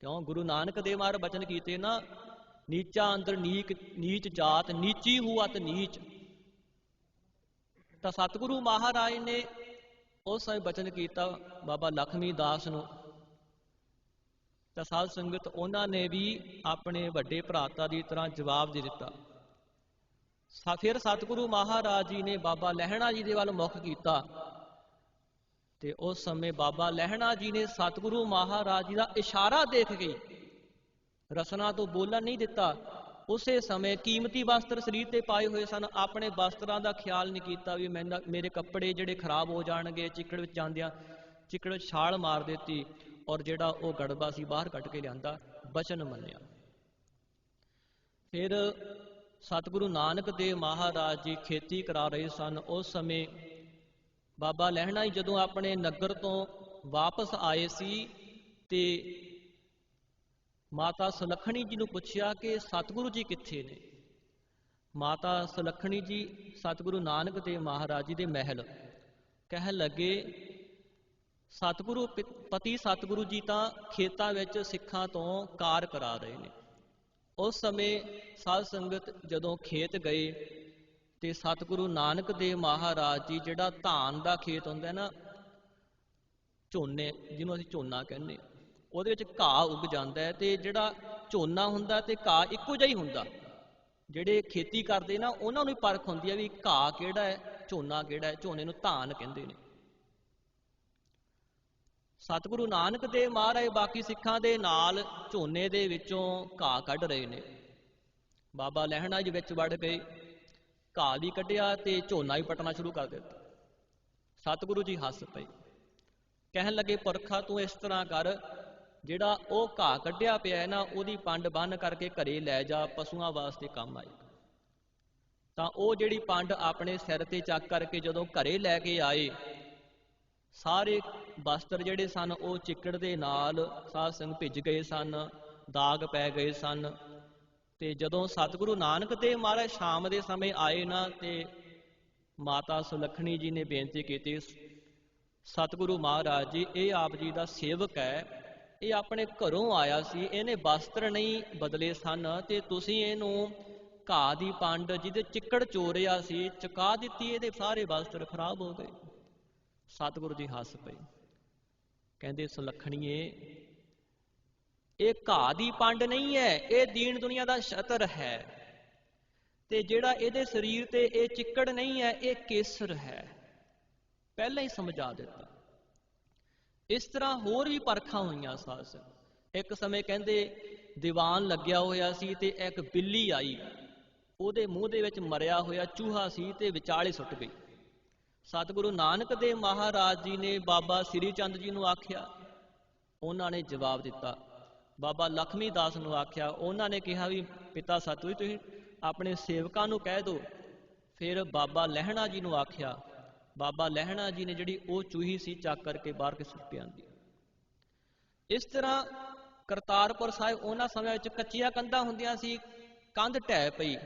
ਕਿਉਂ? ਗੁਰੂ ਨਾਨਕ ਦੇਵ ਮਹਾਰਾਜ ਬਚਨ ਕੀਤੇ ਨਾ, ਨੀਚਾ ਅੰਦਰ ਨੀਕ, ਨੀਚ ਜਾਤ, ਨੀਚੀ ਹੁਆਤ ਨੀਚ। ਤਾਂ ਸਤਿਗੁਰੂ ਮਹਾਰਾਜ ਨੇ ਉਸ ਸਮੇਂ ਬਚਨ ਕੀਤਾ ਬਾਬਾ ਲਖਮੀ ਦਾਸ ਨੂੰ। ਤਾਂ ਸਾਧ ਸੰਗਤ ਉਹਨਾਂ ਨੇ ਵੀ ਆਪਣੇ ਵੱਡੇ ਭਰਾਤਾ ਦੀ ਤਰ੍ਹਾਂ ਜਵਾਬ ਦੇ ਦਿੱਤਾ। ਫਿਰ ਸਤਿਗੁਰੂ ਮਹਾਰਾਜ ਜੀ ਨੇ ਬਾਬਾ ਲਹਿਣਾ ਜੀ ਦੇ ਵੱਲ ਮੁਖ ਕੀਤਾ। ਤੇ ਉਸ ਸਮੇਂ ਬਾਬਾ ਲਹਿਣਾ ਜੀ ਨੇ ਸਤਿਗੁਰੂ ਮਹਾਰਾਜ ਜੀ ਦਾ ਇਸ਼ਾਰਾ ਦੇਖ ਕੇ ਰਸਨਾ ਤੋਂ ਬੋਲਣ ਨਹੀਂ ਦਿੱਤਾ। ਉਸੇ ਸਮੇਂ ਕੀਮਤੀ ਵਸਤਰ ਸਰੀਰ ਤੇ ਪਾਏ ਹੋਏ ਸਨ। ਆਪਣੇ ਵਸਤਰਾਂ ਦਾ ਖਿਆਲ ਨਹੀਂ ਕੀਤਾ ਵੀ ਮੈਨਾਂ- ਮੇਰੇ ਕੱਪੜੇ ਜਿਹੜੇ ਖਰਾਬ ਹੋ ਜਾਣਗੇ, ਚਿੱਕੜ ਵਿੱਚ ਜਾਂਦਿਆਂ ਚਿੱਕੜ ਵਿੱਚ ਛਾਲ ਮਾਰ ਦਿੱਤੀ ਔਰ ਜਿਹੜਾ ਉਹ ਗੜਬਾ ਸੀ ਬਾਹਰ ਕੱਢ ਕੇ ਲਿਆਂਦਾ। ਬਚਨ ਮੰਨਿਆ। ਫਿਰ ਸਤਿਗੁਰੂ ਨਾਨਕ ਦੇਵ ਮਹਾਰਾਜ ਜੀ ਖੇਤੀ ਕਰਾ ਰਹੇ ਸਨ। ਉਸ ਸਮੇਂ ਬਾਬਾ ਲਹਿਣਾ ਜੀ ਜਦੋਂ ਆਪਣੇ ਨਗਰ ਤੋਂ ਵਾਪਸ ਆਏ ਸੀ ਤੇ ਮਾਤਾ ਸੁਲੱਖਣੀ ਜੀ ਨੂੰ ਪੁੱਛਿਆ ਕਿ ਸਤਿਗੁਰੂ ਜੀ ਕਿੱਥੇ ਨੇ? ਮਾਤਾ ਸੁਲੱਖਣੀ ਜੀ ਸਤਿਗੁਰੂ ਨਾਨਕ ਦੇਵ ਮਹਾਰਾਜ ਜੀ ਦੇ ਮਹਿਲ ਕਹਿਣ ਲੱਗੇ, ਸਤਿਗੁਰੂ ਪਿ- ਪਤੀ ਸਤਿਗੁਰੂ ਜੀ ਤਾਂ ਖੇਤਾਂ ਵਿੱਚ ਸਿੱਖਾਂ ਤੋਂ ਕਾਰ ਕਰਾ ਰਹੇ ਨੇ। ਉਸ ਸਮੇਂ ਸਾਧ ਸੰਗਤ ਜਦੋਂ ਖੇਤ ਗਏ ਤੇ ਸਤਿਗੁਰੂ ਨਾਨਕ ਦੇਵ ਮਹਾਰਾਜ ਜੀ ਜਿਹੜਾ ਧਾਨ ਦਾ ਖੇਤ ਹੁੰਦਾ ਨਾ, ਝੋਨੇ ਜਿਹਨੂੰ ਅਸੀਂ ਝੋਨਾ ਕਹਿੰਦੇ ਉਹਦੇ ਵਿੱਚ ਘਾਹ ਉੱਗ ਜਾਂਦਾ ਹੈ ਤੇ ਜਿਹੜਾ ਝੋਨਾ ਹੁੰਦਾ ਤੇ ਘਾਹ ਇੱਕੋ ਜਿਹਾ ਹੀ ਹੁੰਦਾ। ਜਿਹੜੇ ਖੇਤੀ ਕਰਦੇ ਨਾ, ਉਹਨਾਂ ਨੂੰ ਪਰਖ ਹੁੰਦੀ ਹੈ ਵੀ ਘਾਹ ਕਿਹੜਾ ਹੈ, ਝੋਨਾ ਕਿਹੜਾ ਹੈ, ਝੋਨੇ ਨੂੰ ਧਾਨ ਕਹਿੰਦੇ ਨੇ। ਸਤਿਗੁਰੂ ਨਾਨਕ ਦੇਵ ਮਹਾਰਾਜ ਬਾਕੀ ਸਿੱਖਾਂ ਦੇ ਨਾਲ ਝੋਨੇ ਦੇ ਵਿੱਚੋਂ ਘਾਹ ਕੱਢ ਰਹੇ ਨੇ। ਬਾਬਾ ਲਹਿਣਾ ਜੀ ਵਿੱਚ ਵੜ ਗਏ ਘਾਹ ਵੀ ਕੱਢਿਆ ਤੇ ਝੋਨਾ ਵੀ ਪਟਣਾ ਸ਼ੁਰੂ ਕਰ ਦਿੱਤਾ। ਸਤਿਗੁਰੂ ਜੀ ਹੱਸ ਪਏ। ਕਹਿਣ ਲੱਗੇ, ਪੁਰਖਾ, ਤੂੰ ਇਸ ਤਰ੍ਹਾਂ ਕਰ, ਜਿਹੜਾ ਉਹ ਘਾਹ ਕੱਢਿਆ ਪਿਆ ਹੈ ਨਾ, ਉਹਦੀ ਪੰਡ ਬੰਨ ਕਰਕੇ ਘਰੇ ਲੈ ਜਾ, ਪਸ਼ੂਆਂ ਵਾਸਤੇ ਕੰਮ ਆਏ। ਤਾਂ ਉਹ ਜਿਹੜੀ ਪੰਡ ਆਪਣੇ ਸਿਰ ਤੇ ਚੱਕ ਕਰਕੇ ਜਦੋਂ ਘਰੇ ਲੈ ਕੇ ਆਏ ਸਾਰੇ ਵਸਤਰ ਜਿਹੜੇ ਸਨ, ਉਹ ਚਿੱਕੜ ਦੇ ਨਾਲ ਸਾਧ ਸੰਗ ਭਿੱਜ ਗਏ ਸਨ, ਦਾਗ ਪੈ ਗਏ ਸਨ। ਤੇ ਜਦੋਂ ਸਤਿਗੁਰੂ ਨਾਨਕ ਦੇਵ ਮਹਾਰਾਜ ਸ਼ਾਮ ਦੇ ਸਮੇਂ ਆਏ ਨਾ, ਤੇ ਮਾਤਾ ਸੁਲੱਖਣੀ ਜੀ ਨੇ ਬੇਨਤੀ ਕੀਤੀ, ਸਤਿਗੁਰੂ ਮਹਾਰਾਜ ਜੀ, ਇਹ ਆਪ ਜੀ ਦਾ ਸੇਵਕ ਹੈ। ਇਹ ਆਪਣੇ ਘਰੋਂ ਆਇਆ ਸੀ, ਇਹਨੇ ਵਸਤਰ ਨਹੀਂ ਬਦਲੇ ਸਨ, ਤੇ ਤੁਸੀਂ ਇਹਨੂੰ ਘਾਹ ਦੀ ਪੰਡ ਜਿਹਦੇ ਚਿੱਕੜ ਚੋਰਿਆ ਸੀ, ਚੁਕਾ ਦਿੱਤੀ, ਇਹਦੇ ਸਾਰੇ ਵਸਤਰ ਖਰਾਬ ਹੋ ਗਏ। ਸਤਿਗੁਰੂ ਜੀ ਹੱਸ ਪਏ। ਕਹਿੰਦੇ, ਸੁਲੱਖਣੀਏ, ਇਹ ਘਾਹ ਦੀ ਪੰਡ ਨਹੀਂ ਹੈ, ਇਹ ਦੀਨ ਦੁਨੀਆ ਦਾ ਸ਼ਤਰ ਹੈ। ਤੇ ਜਿਹੜਾ ਇਹਦੇ ਸਰੀਰ ਤੇ ਇਹ ਚਿੱਕੜ ਨਹੀਂ ਹੈ, ਇਹ ਕੇਸਰ ਹੈ। ਪਹਿਲਾਂ ਹੀ ਸਮਝਾ ਦਿੱਤਾ। ਇਸ ਤਰ੍ਹਾਂ ਹੋਰ ਵੀ ਪਰਖਾਂ ਹੋਈਆਂ ਸਾਸ। ਇੱਕ ਸਮੇਂ ਕਹਿੰਦੇ, ਦੀਵਾਨ ਲੱਗਿਆ ਹੋਇਆ ਸੀ ਤੇ ਇੱਕ ਬਿੱਲੀ ਆਈ। ਉਹਦੇ ਮੂੰਹ ਦੇ ਵਿੱਚ ਮਰਿਆ ਹੋਇਆ ਚੂਹਾ ਸੀ ਤੇ ਵਿਚਾਲੇ ਸੁੱਟ ਗਈ। ਸਤਿਗੁਰੂ ਨਾਨਕ ਦੇਵ ਮਹਾਰਾਜ ਜੀ ਨੇ ਬਾਬਾ ਸ੍ਰੀ ਚੰਦ ਜੀ ਨੂੰ ਆਖਿਆ, ਉਹਨਾਂ ਨੇ ਜਵਾਬ ਦਿੱਤਾ। ਬਾਬਾ ਲਖਮੀ ਦਾਸ ਨੂੰ ਆਖਿਆ, ਉਹਨਾਂ ਨੇ ਕਿਹਾ ਵੀ, ਪਿਤਾ ਸਤਿਗੁਰੂ ਤੁਸੀਂ ਆਪਣੇ ਸੇਵਕਾਂ ਨੂੰ ਕਹਿ ਦਿਓ ਫਿਰ ਬਾਬਾ ਲਹਿਣਾ ਜੀ ਨੂੰ ਆਖਿਆ, ਬਾਬਾ ਲਹਿਣਾ ਜੀ ਨੇ ਜਿਹੜੀ ਉਹ ਚੂਹੀ ਸੀ, ਚੱਕ ਕਰਕੇ ਬਾਹਰ ਕੇ ਸੁੱਟ ਆਂਦੀ। ਇਸ ਤਰ੍ਹਾਂ ਕਰਤਾਰਪੁਰ ਸਾਹਿਬ ਉਹਨਾਂ ਸਮਿਆਂ ਵਿੱਚ ਕੱਚੀਆਂ ਕੰਧਾਂ ਹੁੰਦੀਆਂ ਸੀ, ਕੰਧ ਢਹਿ ਪਈ।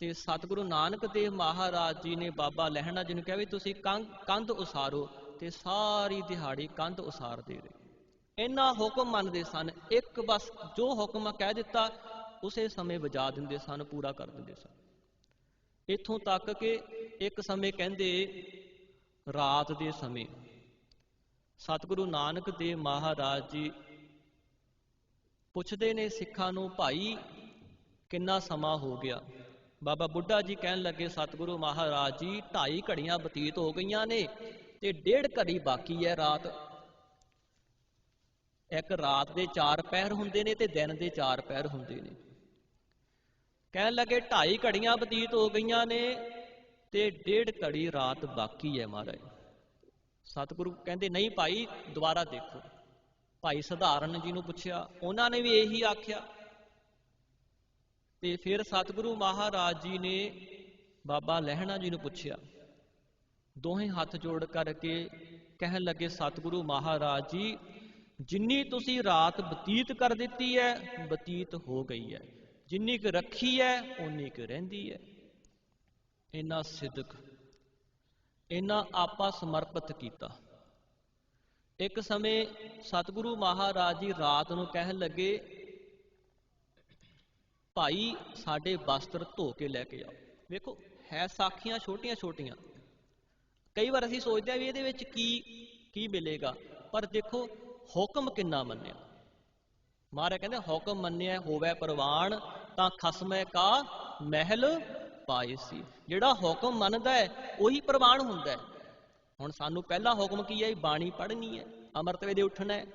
ਤੇ ਸਤਿਗੁਰੂ ਨਾਨਕ ਦੇਵ ਮਹਾਰਾਜ ਜੀ ਨੇ ਬਾਬਾ ਲਹਿਣਾ ਜੀ ਨੂੰ ਕਿਹਾ ਵੀ ਤੁਸੀਂ ਕੰਧ ਕੰਧ ਉਸਾਰੋ ਤੇ ਸਾਰੀ ਦਿਹਾੜੀ ਕੰਧ ਉਸਾਰਦੇ ਰਹੇ। ਇੰਨਾ ਹੁਕਮ ਮੰਨਦੇ ਸਨ, ਇੱਕ ਬਸ ਜੋ ਹੁਕਮ ਕਹਿ ਦਿੱਤਾ, ਉਸੇ ਸਮੇਂ ਵਜਾ ਦਿੰਦੇ ਸਨ, ਪੂਰਾ ਕਰ ਦਿੰਦੇ ਸਨ। ਇੱਥੋਂ ਤੱਕ ਕਿ ਇੱਕ ਸਮੇਂ ਕਹਿੰਦੇ, ਰਾਤ ਦੇ ਸਮੇਂ ਸਤਿਗੁਰੂ ਨਾਨਕ ਦੇਵ ਮਹਾਰਾਜ ਜੀ ਪੁੱਛਦੇ ਨੇ ਸਿੱਖਾਂ ਨੂੰ, ਭਾਈ, ਕਿੰਨਾ ਸਮਾਂ ਹੋ ਗਿਆ? ਬਾਬਾ ਬੁੱਢਾ ਜੀ ਕਹਿਣ ਲੱਗੇ, ਸਤਿਗੁਰੂ ਮਹਾਰਾਜ ਜੀ, ਢਾਈ ਘੜੀਆਂ ਬਤੀਤ ਹੋ ਗਈਆਂ ਨੇ ਤੇ ਡੇਢ ਘੜੀ ਬਾਕੀ ਹੈ ਰਾਤ। ਇੱਕ ਰਾਤ ਦੇ ਚਾਰ ਪਹਿਰ ਹੁੰਦੇ ਨੇ ਤੇ ਦਿਨ ਦੇ ਚਾਰ ਪਹਿਰ ਹੁੰਦੇ ਨੇ। ਕਹਿਣ ਲੱਗੇ, ਢਾਈ ਘੜੀਆਂ ਬਤੀਤ ਹੋ ਗਈਆਂ ਨੇ ਤੇ ਡੇਢ ਘੜੀ ਰਾਤ ਬਾਕੀ ਹੈ ਮਹਾਰਾਜ। ਸਤਿਗੁਰੂ ਕਹਿੰਦੇ, ਨਹੀਂ ਭਾਈ, ਦੁਬਾਰਾ ਦੇਖੋ। ਭਾਈ ਸਧਾਰਨ ਜੀ ਨੂੰ ਪੁੱਛਿਆ, ਉਹਨਾਂ ਨੇ ਵੀ ਇਹੀ ਆਖਿਆ? ਤੇ ਫਿਰ ਸਤਿਗੁਰੂ ਮਹਾਰਾਜ ਜੀ ਨੇ ਬਾਬਾ ਲਹਿਣਾ ਜੀ ਨੂੰ ਪੁੱਛਿਆ, ਦੋਹੇ ਹੱਥ ਜੋੜ ਕਰਕੇ ਕਹਿਣ ਲੱਗੇ, ਸਤਿਗੁਰੂ ਮਹਾਰਾਜ ਜੀ, ਜਿੰਨੀ ਤੁਸੀਂ ਰਾਤ ਬਤੀਤ ਕਰ ਦਿੱਤੀ ਹੈ, ਬਤੀਤ ਹੋ ਗਈ ਹੈ। ਜਿੰਨੀ ਕੁ ਰੱਖੀ ਹੈ, ਓਨੀ ਕੁ ਰਹਿੰਦੀ ਹੈ। ਇੰਨਾ ਸਿਦਕ, ਇੰਨਾ ਆਪਾ ਸਮਰਪਿਤ ਕੀਤਾ। ਇੱਕ ਸਮੇਂ ਸਤਿਗੁਰੂ ਮਹਾਰਾਜ ਜੀ ਰਾਤ ਨੂੰ ਕਹਿਣ ਲੱਗੇ ਭਾਈ ਸਾਡੇ ਵਸਤਰ ਧੋ ਕੇ ਲੈ ਕੇ ਆਓ ਵੇਖੋ, ਹੈ ਸਾਖੀਆਂ ਛੋਟੀਆਂ ਛੋਟੀਆਂ। ਕਈ ਵਾਰ ਅਸੀਂ ਸੋਚਦੇ ਆ ਵੀ ਇਹਦੇ ਵਿੱਚ ਕੀ ਕੀ ਮਿਲੇਗਾ, ਪਰ ਦੇਖੋ, ਹੁਕਮ ਕਿੰਨਾ ਮੰਨਿਆ। ਮਹਾਰਾਜ ਕਹਿੰਦੇ, ਹੁਕਮ ਮੰਨਿਆ ਹੋਵੇ ਪ੍ਰਵਾਨ, ਤਾਂ ਖਸਮੇ ਕਾ ਮਹਿਲ ਪਾਏ ਸੀ ਜਿਹੜਾ ਹੁਕਮ ਮੰਨਦਾ ਹੈ, ਉਹੀ ਪ੍ਰਵਾਨ ਹੁੰਦਾ ਹੈ। ਹੁਣ ਸਾਨੂੰ ਪਹਿਲਾ ਹੁਕਮ ਕੀ ਹੈ? ਬਾਣੀ ਪੜ੍ਹਨੀ ਹੈ। ਅੰਮ੍ਰਿਤ ਵੇਲੇ ਉੱਠਣਾ ਹੈ।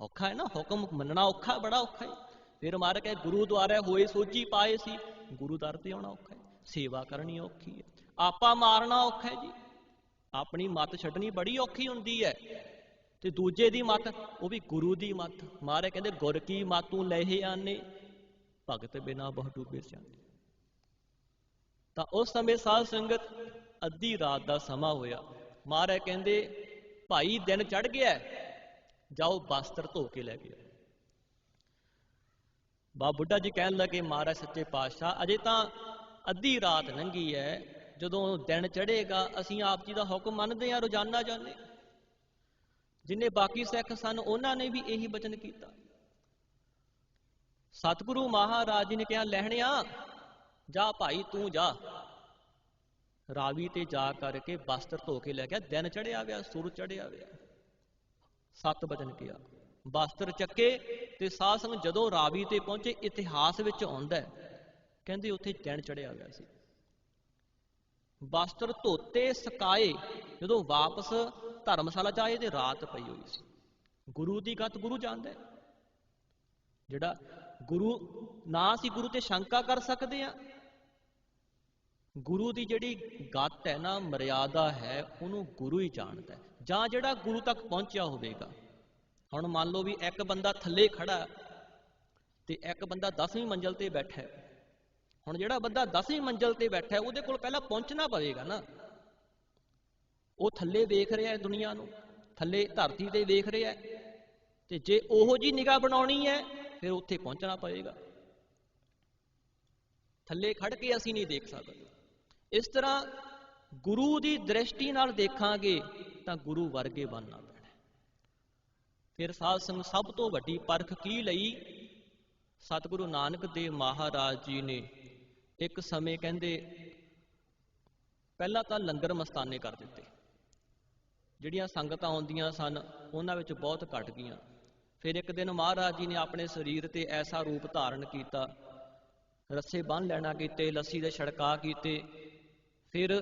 ਔਖਾ ਹੈ ਨਾ? ਹੁਕਮ ਮੰਨਣਾ ਔਖਾ, ਬੜਾ ਔਖਾ ਹੈ। ਫਿਰ ਮਾਰ ਕੇ ਗੁਰੂ ਦੁਆਰੇ ਹੋਏ ਸੋਝੀ ਪਾਏ ਸੀ। ਗੁਰੂ ਦਰ ਤੇ ਆਉਣਾ ਔਖਾ ਹੈ, ਸੇਵਾ ਕਰਨੀ ਔਖੀ ਹੈ। ਆਪਾ ਮਾਰਨਾ ਔਖਾ ਹੈ ਜੀ। ਆਪਣੀ ਮੱਤ ਛੱਡਣੀ ਬੜੀ ਔਖੀ ਹੁੰਦੀ ਹੈ। ਤੇ ਦੂਜੇ ਦੀ ਮੱਤ, ਉਹ ਵੀ ਗੁਰੂ ਦੀ ਮੱਤ। ਮਾਰੇ ਕਹਿੰਦੇ, ਗੁਰ ਕੀ ਮਾਤੂ ਲਹਿ ਆਨੇ, ਭਗਤ ਬਿਨਾ ਬਹੁ ਡੂਬੇ ਸਿਆਣੇ ਤਾਂ ਉਸ ਸਮੇਂ ਸਾਧ ਸੰਗਤ ਅੱਧੀ ਰਾਤ ਦਾ ਸਮਾਂ ਹੋਇਆ। ਮਹਾਰਾਜ ਕਹਿੰਦੇ, ਭਾਈ ਦਿਨ ਚੜ ਗਿਆ, ਜਾਓ ਬਸਤਰ ਧੋ ਕੇ ਲੈ ਗਿਆ ਬਾ ਬੁੱਢਾ ਜੀ ਕਹਿਣ ਲੱਗੇ, ਮਹਾਰਾਜ ਸੱਚੇ ਪਾਤਸ਼ਾਹ, ਅਜੇ ਤਾਂ ਅੱਧੀ ਰਾਤ ਲੰਘੀ ਹੈ। ਜਦੋਂ ਦਿਨ ਚੜ੍ਹੇਗਾ, ਅਸੀਂ ਆਪ ਜੀ ਦਾ ਹੁਕਮ ਮੰਨਦੇ ਹਾਂ, ਰੋਜ਼ਾਨਾ ਜਾਂਦੇ ਜਿੰਨੇ ਬਾਕੀ ਸਿੱਖ ਸਨ, ਉਹਨਾਂ ਨੇ ਵੀ ਇਹੀ ਬਚਨ ਕੀਤਾ। ਸਤਿਗੁਰੂ ਮਹਾਰਾਜ ਜੀ ਨੇ ਕਿਹਾ, ਲਹਿਣਿਆ, ਜਾ ਭਾਈ, ਤੂੰ ਜਾ। ਰਾਵੀ ਤੇ ਜਾ ਕਰਕੇ ਬਸਤਰ ਧੋ ਕੇ ਲੈ ਗਿਆ। ਦਿਨ ਚੜਿਆ ਗਿਆ ਸੂਰਜ ਚੜਿਆ ਗਿਆ ਸੱਤ ਵਜਨ ਕਿਹਾ ਬਸਤਰ ਚੱਕੇ ਤੇ ਸਾਧ ਸੰਗ ਜਦੋਂ ਰਾਵੀ ਤੇ ਪਹੁੰਚੇ, ਇਤਿਹਾਸ ਵਿੱਚ ਆਉਂਦਾ ਕਹਿੰਦੇ ਉੱਥੇ ਦਿਨ ਚੜਿਆ ਹੋਇਆ ਸੀ। ਬਸਤਰ ਧੋਤੇ, ਸਕਾਏ, ਜਦੋਂ ਵਾਪਸ ਧਰਮਸ਼ਾਲਾ ਚ ਆਏ ਤੇ ਰਾਤ ਪਈ ਹੋਈ ਸੀ। ਗੁਰੂ ਦੀ ਗੱਤ ਗੁਰੂ ਜਾਣਦਾ ਹੈ। ਜਿਹੜਾ ਗੁਰੂ, ਨਾ ਸੀ ਗੁਰੂ ਤੇ ਸ਼ੰਕਾ ਕਰ ਸਕਦੇ ਆ ਗੁਰੂ ਦੀ ਜਿਹੜੀ ਗੱਤ ਹੈ ਨਾ, ਮਰਿਆਦਾ ਹੈ, ਉਹਨੂੰ ਗੁਰੂ ਹੀ ਜਾਣਦਾ ਜਾਂ ਜਿਹੜਾ ਗੁਰੂ ਤੱਕ ਪਹੁੰਚਿਆ ਹੋਵੇਗਾ। ਹੁਣ ਮੰਨ ਲਓ ਵੀ ਇੱਕ ਬੰਦਾ ਥੱਲੇ ਖੜਾ ਤੇ ਇੱਕ ਬੰਦਾ 10ਵੀਂ ਮੰਜ਼ਲ ਤੇ ਬੈਠਾ ਹੈ। ਹੁਣ ਜਿਹੜਾ ਬੰਦਾ 10ਵੀਂ ਮੰਜ਼ਲ ਤੇ ਬੈਠਾ ਹੈ, ਉਹਦੇ ਕੋਲ ਪਹਿਲਾਂ ਪਹੁੰਚਣਾ ਪਵੇਗਾ ਨਾ। ਉਹ ਥੱਲੇ ਵੇਖ ਰਿਹਾ ਹੈ ਦੁਨੀਆ ਨੂੰ, ਥੱਲੇ ਧਰਤੀ ਤੇ ਵੇਖ ਰਿਹਾ ਹੈ। ਤੇ ਜੇ ਉਹੋ ਜੀ ਨਿਗਾਹ ਬਣਾਉਣੀ ਹੈ, ਫਿਰ ਉੱਥੇ ਪਹੁੰਚਣਾ ਪਵੇਗਾ। ਥੱਲੇ ਖੜ ਕੇ ਅਸੀਂ ਨਹੀਂ ਦੇਖ ਸਕਦੇ। ਇਸ ਤਰ੍ਹਾਂ ਗੁਰੂ ਦੀ ਦ੍ਰਿਸ਼ਟੀ ਨਾਲ ਦੇਖਾਂਗੇ, ਤਾਂ ਗੁਰੂ ਵਰਗੇ ਬਣਨਾ ਪੈਣਾ। ਫਿਰ ਸਾਧ ਸੰਗ ਸਭ ਤੋਂ ਵੱਡੀ ਪਰਖ ਕੀ ਲਈ? ਸਤਿਗੁਰੂ ਨਾਨਕ ਦੇਵ ਮਹਾਰਾਜ ਜੀ ਨੇ ਇੱਕ ਸਮੇਂ ਕਹਿੰਦੇ, ਪਹਿਲਾਂ ਤਾਂ ਲੰਗਰ ਮਸਤਾਨੇ ਕਰ ਦਿੱਤੇ। ਜਿਹੜੀਆਂ ਸੰਗਤਾਂ ਆਉਂਦੀਆਂ ਸਨ, ਉਹਨਾਂ ਵਿੱਚ ਬਹੁਤ ਘਟ ਗਈਆਂ। ਫਿਰ ਇੱਕ ਦਿਨ ਮਹਾਰਾਜ ਜੀ ਨੇ ਆਪਣੇ ਸਰੀਰ ਤੇ ਐਸਾ ਰੂਪ ਧਾਰਨ ਕੀਤਾ। ਰੱਸੇ ਬੰਨ ਲੈਣਾ ਕੀਤੇ, ਲੱਸੀ ਦੇ ਛੜਕਾ ਕੀਤੇ। ਫਿਰ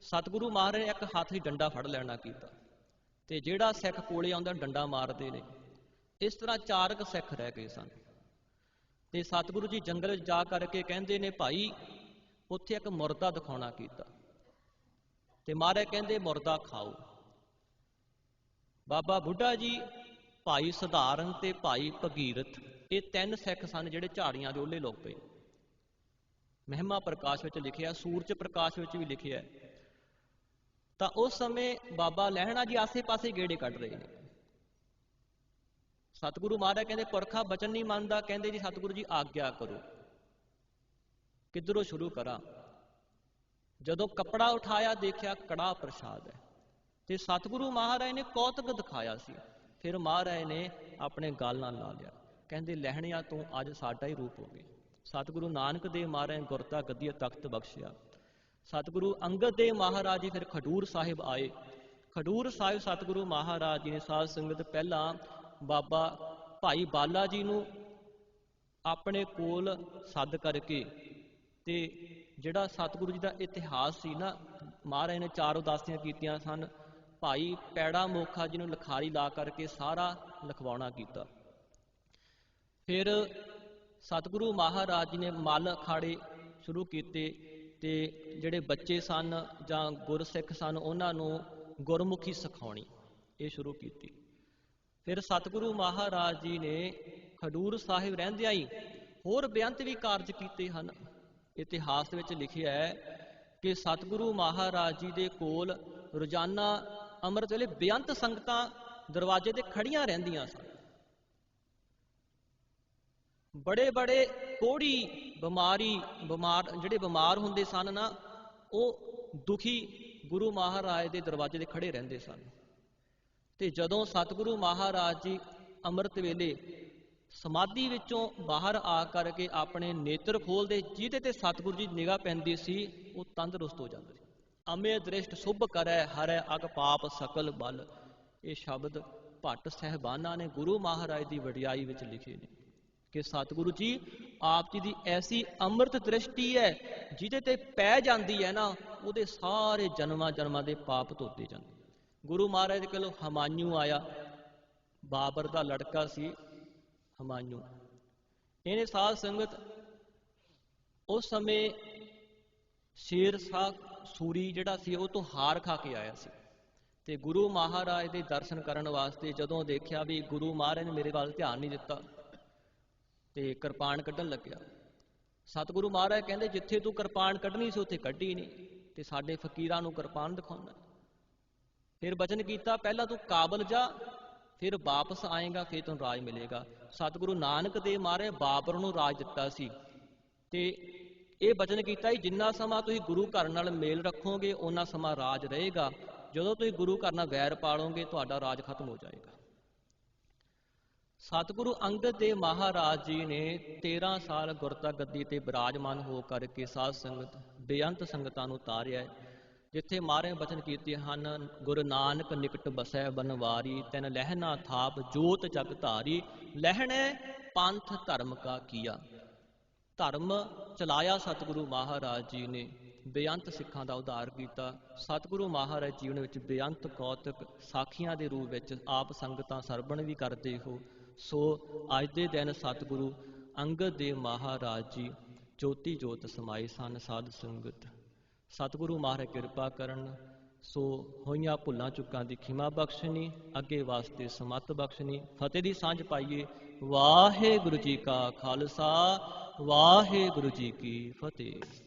ਸਤਿਗੁਰੂ ਮਹਾਰਾਜ ਨੇ ਇੱਕ ਹੱਥ 'ਚ ਡੰਡਾ ਫੜ ਲੈਣਾ ਕੀਤਾ। ਤੇ ਜਿਹੜਾ ਸਿੱਖ ਕੋਲੇ ਆਉਂਦਾ ਡੰਡਾ ਮਾਰਦੇ ਨੇ। ਇਸ ਤਰ੍ਹਾਂ ਚਾਰਕ ਸਿੱਖ ਰਹਿ ਗਏ ਸਨ। ਤੇ ਸਤਿਗੁਰੂ ਜੀ ਜੰਗਲ ਵਿੱਚ ਜਾ ਕਰਕੇ ਕਹਿੰਦੇ ਨੇ, ਭਾਈ, ਉੱਥੇ ਇੱਕ ਮੁਰਦਾ ਦਿਖਾਉਣਾ ਕੀਤਾ। ਤੇ ਮਹਾਰਾਜ ਕਹਿੰਦੇ, ਮੁਰਦਾ ਖਾਓ। ਬਾਬਾ ਬੁੱਢਾ ਜੀ, ਭਾਈ ਸਧਾਰਨ ਤੇ ਭਾਈ ਭਗੀਰਥ, ਇਹ ਤਿੰਨ ਸਿੱਖ ਸਨ ਜਿਹੜੇ ਝਾੜੀਆਂ ਦੇ ਓਲੇ ਲੋਕ ਪਏ। ਮਹਿਮਾ ਪ੍ਰਕਾਸ਼ ਵਿੱਚ ਲਿਖਿਆ, ਸੂਰਜ ਪ੍ਰਕਾਸ਼ ਵਿੱਚ ਵੀ ਲਿਖਿਆ ਤਾਂ ਉਸ ਸਮੇਂ ਬਾਬਾ ਲਹਿਣਾ ਜੀ ਆਸੇ-ਪਾਸੇ ਗੇੜੇ ਕੱਢ ਰਹੇ ਨੇ। ਸਤਿਗੁਰੂ ਮਹਾਰਾਜ ਕਹਿੰਦੇ, ਪੁਰਖਾ ਬਚਨ ਨਹੀਂ ਮੰਨਦਾ। ਕਹਿੰਦੇ ਜੀ, ਸਤਿਗੁਰੂ ਜੀ, ਆਗਿਆ ਕਰੋ। ਕਿੱਧਰੋਂ ਸ਼ੁਰੂ ਕਰਾਂ? ਜਦੋਂ ਕੱਪੜਾ ਉਠਾਇਆ, ਦੇਖਿਆ ਕੜਾ ਪ੍ਰਸ਼ਾਦ ਹੈ। ਤੇ ਸਤਿਗੁਰੂ ਮਹਾਰਾਜ ਨੇ ਕੌਤਕ ਦਿਖਾਇਆ ਸੀ। ਫਿਰ ਮਹਾਰਾਜ ਨੇ ਆਪਣੇ ਗਲ ਨਾਲ ਲਾ ਲਿਆ। ਕਹਿੰਦੇ, ਲਹਿਣਿਆ ਤੂੰ ਅੱਜ ਸਾਡਾ ਹੀ ਰੂਪ ਹੋ ਗਿਆ। ਸਤਿਗੁਰੂ ਨਾਨਕ ਦੇਵ ਮਹਾਰਾਜ ਗੁਰਤਾ ਗੱਦੀ ਤਖਤ ਬਖਸ਼ਿਆ। ਸਤਿਗੁਰੂ ਅੰਗਦ ਦੇਵ ਮਹਾਰਾਜ ਜੀ ਫਿਰ ਖਡੂਰ ਸਾਹਿਬ ਆਏ। ਖਡੂਰ ਸਾਹਿਬ ਸਤਿਗੁਰੂ ਮਹਾਰਾਜ ਜੀ ਨੇ ਸਾਧ ਸੰਗਤ ਪਹਿਲਾਂ ਬਾਬਾ ਭਾਈ ਬਾਲਾ ਜੀ ਨੂੰ ਆਪਣੇ ਕੋਲ ਸੱਦ ਕਰਕੇ ਤੇ ਜਿਹੜਾ ਸਤਿਗੁਰੂ ਜੀ ਦਾ ਇਤਿਹਾਸ ਸੀ ਨਾ, ਮਹਾਰਾਜ ਨੇ ਚਾਰ ਉਦਾਸੀਆਂ ਕੀਤੀਆਂ ਸਨ। ਭਾਈ ਪੈੜਾ ਮੋਖਾ ਜੀ ਨੂੰ ਲਿਖਾਰੀ ਲਾ ਕਰਕੇ ਸਾਰਾ ਲਿਖਵਾਉਣਾ ਕੀਤਾ। ਫਿਰ ਸਤਿਗੁਰੂ ਮਹਾਰਾਜ ਜੀ ਨੇ ਮੱਲ ਅਖਾੜੇ ਸ਼ੁਰੂ ਕੀਤੇ। ਤੇ ਜਿਹੜੇ ਬੱਚੇ ਸਨ ਜਾਂ ਗੁਰਸਿੱਖ ਸਨ, ਉਹਨਾਂ ਨੂੰ ਗੁਰਮੁਖੀ ਸਿਖਾਉਣੀ, ਇਹ ਸ਼ੁਰੂ ਕੀਤੀ। ਫਿਰ ਸਤਿਗੁਰੂ ਮਹਾਰਾਜ ਜੀ ਨੇ ਖਡੂਰ ਸਾਹਿਬ ਰਹਿੰਦਿਆਂ ਹੀ ਹੋਰ ਬੇਅੰਤ ਵੀ ਕਾਰਜ ਕੀਤੇ ਹਨ। ਇਤਿਹਾਸ ਵਿੱਚ ਲਿਖਿਆ ਹੈ ਕਿ ਸਤਿਗੁਰੂ ਮਹਾਰਾਜ ਜੀ ਦੇ ਕੋਲ ਰੋਜ਼ਾਨਾ ਅੰਮ੍ਰਿਤ ਵੇਲੇ ਬੇਅੰਤ ਸੰਗਤਾਂ ਦਰਵਾਜ਼ੇ ਤੇ ਖੜੀਆਂ ਰਹਿੰਦੀਆਂ ਸਨ। ਬੜੇ ਬੜੇ ਕੋੜੀ ਬਿਮਾਰੀ, ਬਿਮਾਰ, ਜਿਹੜੇ ਬਿਮਾਰ ਹੁੰਦੇ ਸਨ ਨਾ, ਉਹ ਦੁਖੀ ਗੁਰੂ ਮਹਾਰਾਜ ਦੇ ਦਰਵਾਜ਼ੇ ਦੇ ਖੜੇ ਰਹਿੰਦੇ ਸਨ। ਤੇ ਜਦੋਂ ਸਤਿਗੁਰੂ ਮਹਾਰਾਜ ਜੀ ਅੰਮ੍ਰਿਤ ਵੇਲੇ ਸਮਾਧੀ ਵਿੱਚੋਂ ਬਾਹਰ ਆ ਕਰਕੇ ਆਪਣੇ ਨੇਤਰ ਖੋਲਦੇ ਜਿਹਦੇ ਤੇ ਸਤਿਗੁਰੂ ਜੀ ਨਿਗਾਹ ਪੈਂਦੀ ਸੀ, ਉਹ ਤੰਦਰੁਸਤ ਹੋ ਜਾਂਦੇ ਸੀ। ਅਮੇ ਦ੍ਰਿਸ਼ਟ ਸੁਭ ਕਰੈ, ਹਰੈ ਅਗ ਪਾਪ ਸਕਲ ਬਲ। ਇਹ ਸ਼ਬਦ ਭੱਟ ਸਹਿਬਾਨਾਂ ਨੇ ਗੁਰੂ ਮਹਾਰਾਜ ਦੀ ਵਡਿਆਈ ਵਿੱਚ ਲਿਖੇ ਨੇ। ਕਿ ਸਤਿਗੁਰੂ ਜੀ, ਆਪ ਜੀ ਦੀ ਐਸੀ ਅੰਮ੍ਰਿਤ ਦ੍ਰਿਸ਼ਟੀ ਹੈ, ਜਿਹਦੇ ਤੇ ਪੈ ਜਾਂਦੀ ਹੈ ਨਾ, ਉਹਦੇ ਸਾਰੇ ਜਨਮਾਂ ਜਨਮਾਂ ਦੇ ਪਾਪ ਧੋਤੇ ਜਾਂਦੇ ਗੁਰੂ ਮਹਾਰਾਜ ਦੇ ਕੋਲ ਹਮਾਇੂ ਆਇਆ। ਬਾਬਰ ਦਾ ਲੜਕਾ ਸੀ ਹਮਾਇੂ ਇਹਨੇ ਸਾਧ ਸੰਗਤ, ਉਸ ਸਮੇਂ ਸ਼ੇਰ ਸਾਹ ਸੂਰੀ ਜਿਹੜਾ ਸੀ, ਉਹ ਤੋਂ ਹਾਰ ਖਾ ਕੇ ਆਇਆ ਸੀ। ਤੇ ਗੁਰੂ ਮਹਾਰਾਜ ਦੇ ਦਰਸ਼ਨ ਕਰਨ ਵਾਸਤੇ ਜਦੋਂ ਦੇਖਿਆ ਵੀ ਗੁਰੂ ਮਹਾਰਾਜ ਨੇ ਮੇਰੇ ਵੱਲ ਧਿਆਨ ਨਹੀਂ ਦਿੱਤਾ ਤੇ ਕਿਰਪਾਨ ਕੱਢਣ ਲੱਗਿਆ। ਸਤਿਗੁਰੂ ਮਹਾਰਾਜ ਕਹਿੰਦੇ, ਜਿੱਥੇ ਤੂੰ ਕਿਰਪਾਨ ਕੱਢਣੀ ਸੀ, ਉੱਥੇ ਕੱਢੀ ਨਹੀਂ। ਤੇ ਸਾਡੇ ਫਕੀਰਾਂ ਨੂੰ ਕਿਰਪਾਨ ਦਿਖਾਉਣਾ ਫਿਰ ਬਚਨ ਕੀਤਾ, ਪਹਿਲਾਂ ਤੂੰ ਕਾਬਲ ਜਾ, ਫਿਰ ਵਾਪਸ ਆਏਗਾ, ਫਿਰ ਤੈਨੂੰ ਰਾਜ ਮਿਲੇਗਾ। ਸਤਿਗੁਰੂ ਨਾਨਕ ਦੇਵ ਮਹਾਰਾਜ ਬਾਬਰ ਨੂੰ ਰਾਜ ਦਿੱਤਾ ਸੀ। ਤੇ ਇਹ ਬਚਨ ਕੀਤਾ ਹੀ ਜਿੰਨਾ ਸਮਾਂ ਤੁਸੀਂ ਗੁਰੂ ਘਰ ਨਾਲ ਮੇਲ ਰੱਖੋਗੇ ਉਹਨਾਂ ਸਮਾਂ ਰਾਜ ਰਹੇਗਾ। ਜਦੋਂ ਤੁਸੀਂ ਗੁਰੂ ਘਰ ਨਾਲ ਵੈਰ ਪਾਲੋਗੇ, ਤੁਹਾਡਾ ਰਾਜ ਖਤਮ ਹੋ ਜਾਏਗਾ। ਸਤਿਗੁਰੂ ਅੰਗਦ ਦੇਵ ਮਹਾਰਾਜ ਜੀ ਨੇ 13 ਸਾਲ ਗੁਰਤਾ ਗੱਦੀ ਤੇ ਬਿਰਾਜਮਾਨ ਹੋ ਕਰਕੇ ਸਾਧ ਸੰਗਤ, ਬੇਅੰਤ ਸੰਗਤਾਂ ਨੂੰ ਤਾਰਿਆ ਜਿੱਥੇ ਮਾਰੇ ਬਚਨ ਕੀਤੇ ਹਨ, ਗੁਰੂ ਨਾਨਕ ਨਿਕਟ ਬਸੈ ਬਨਵਾਰੀ, ਤੈਨ ਲਹਿਣਾ ਥਾਪ ਜੋਤ ਜਗ ਧਾਰੀ, ਲਹਿਣੈ ਪੰਥ ਧਰਮ ਕਾ ਕੀਆ। ਧਰਮ ਚਲਾਇਆ ਸਤਿਗੁਰੂ ਮਹਾਰਾਜ ਜੀ ਨੇ, ਬੇਅੰਤ ਸਿੱਖਾਂ ਦਾ ਉਧਾਰ ਕੀਤਾ। ਸਤਿਗੁਰੂ ਮਹਾਰਾਜ ਜੀਵਨ ਵਿੱਚ ਬੇਅੰਤ ਕੌਤਕ ਸਾਖੀਆਂ ਦੇ ਰੂਪ ਵਿੱਚ ਆਪ ਸੰਗਤਾਂ ਸਰਵਣ ਵੀ ਕਰਦੇ ਹੋ। ਸੋ ਅੱਜ ਦੇ ਦਿਨ ਸਤਿਗੁਰੂ ਅੰਗਦ ਦੇਵ ਮਹਾਰਾਜ ਜੀ ਜੋਤੀ ਜੋਤ ਸਮਾਈ ਸਨ ਸਾਧ ਸੰਗਤ। ਸਤਿਗੁਰੂ ਮਹਾਰਾਜ ਕਿਰਪਾ ਕਰਨ, ਸੋ ਹੋਈਆਂ ਭੁੱਲਾਂ ਚੁੱਕਾਂ ਦੀ ਖਿਮਾ ਬਖਸ਼ਣੀ, ਅੱਗੇ ਵਾਸਤੇ ਸਮਤ ਬਖਸ਼ਣੀ। ਫਤਿਹ ਦੀ ਸਾਂਝ ਪਾਈਏ। ਵਾਹਿਗੁਰੂ ਜੀ ਕਾ ਖਾਲਸਾ, ਵਾਹਿਗੁਰੂ ਜੀ ਕੀ ਫਤਿਹ।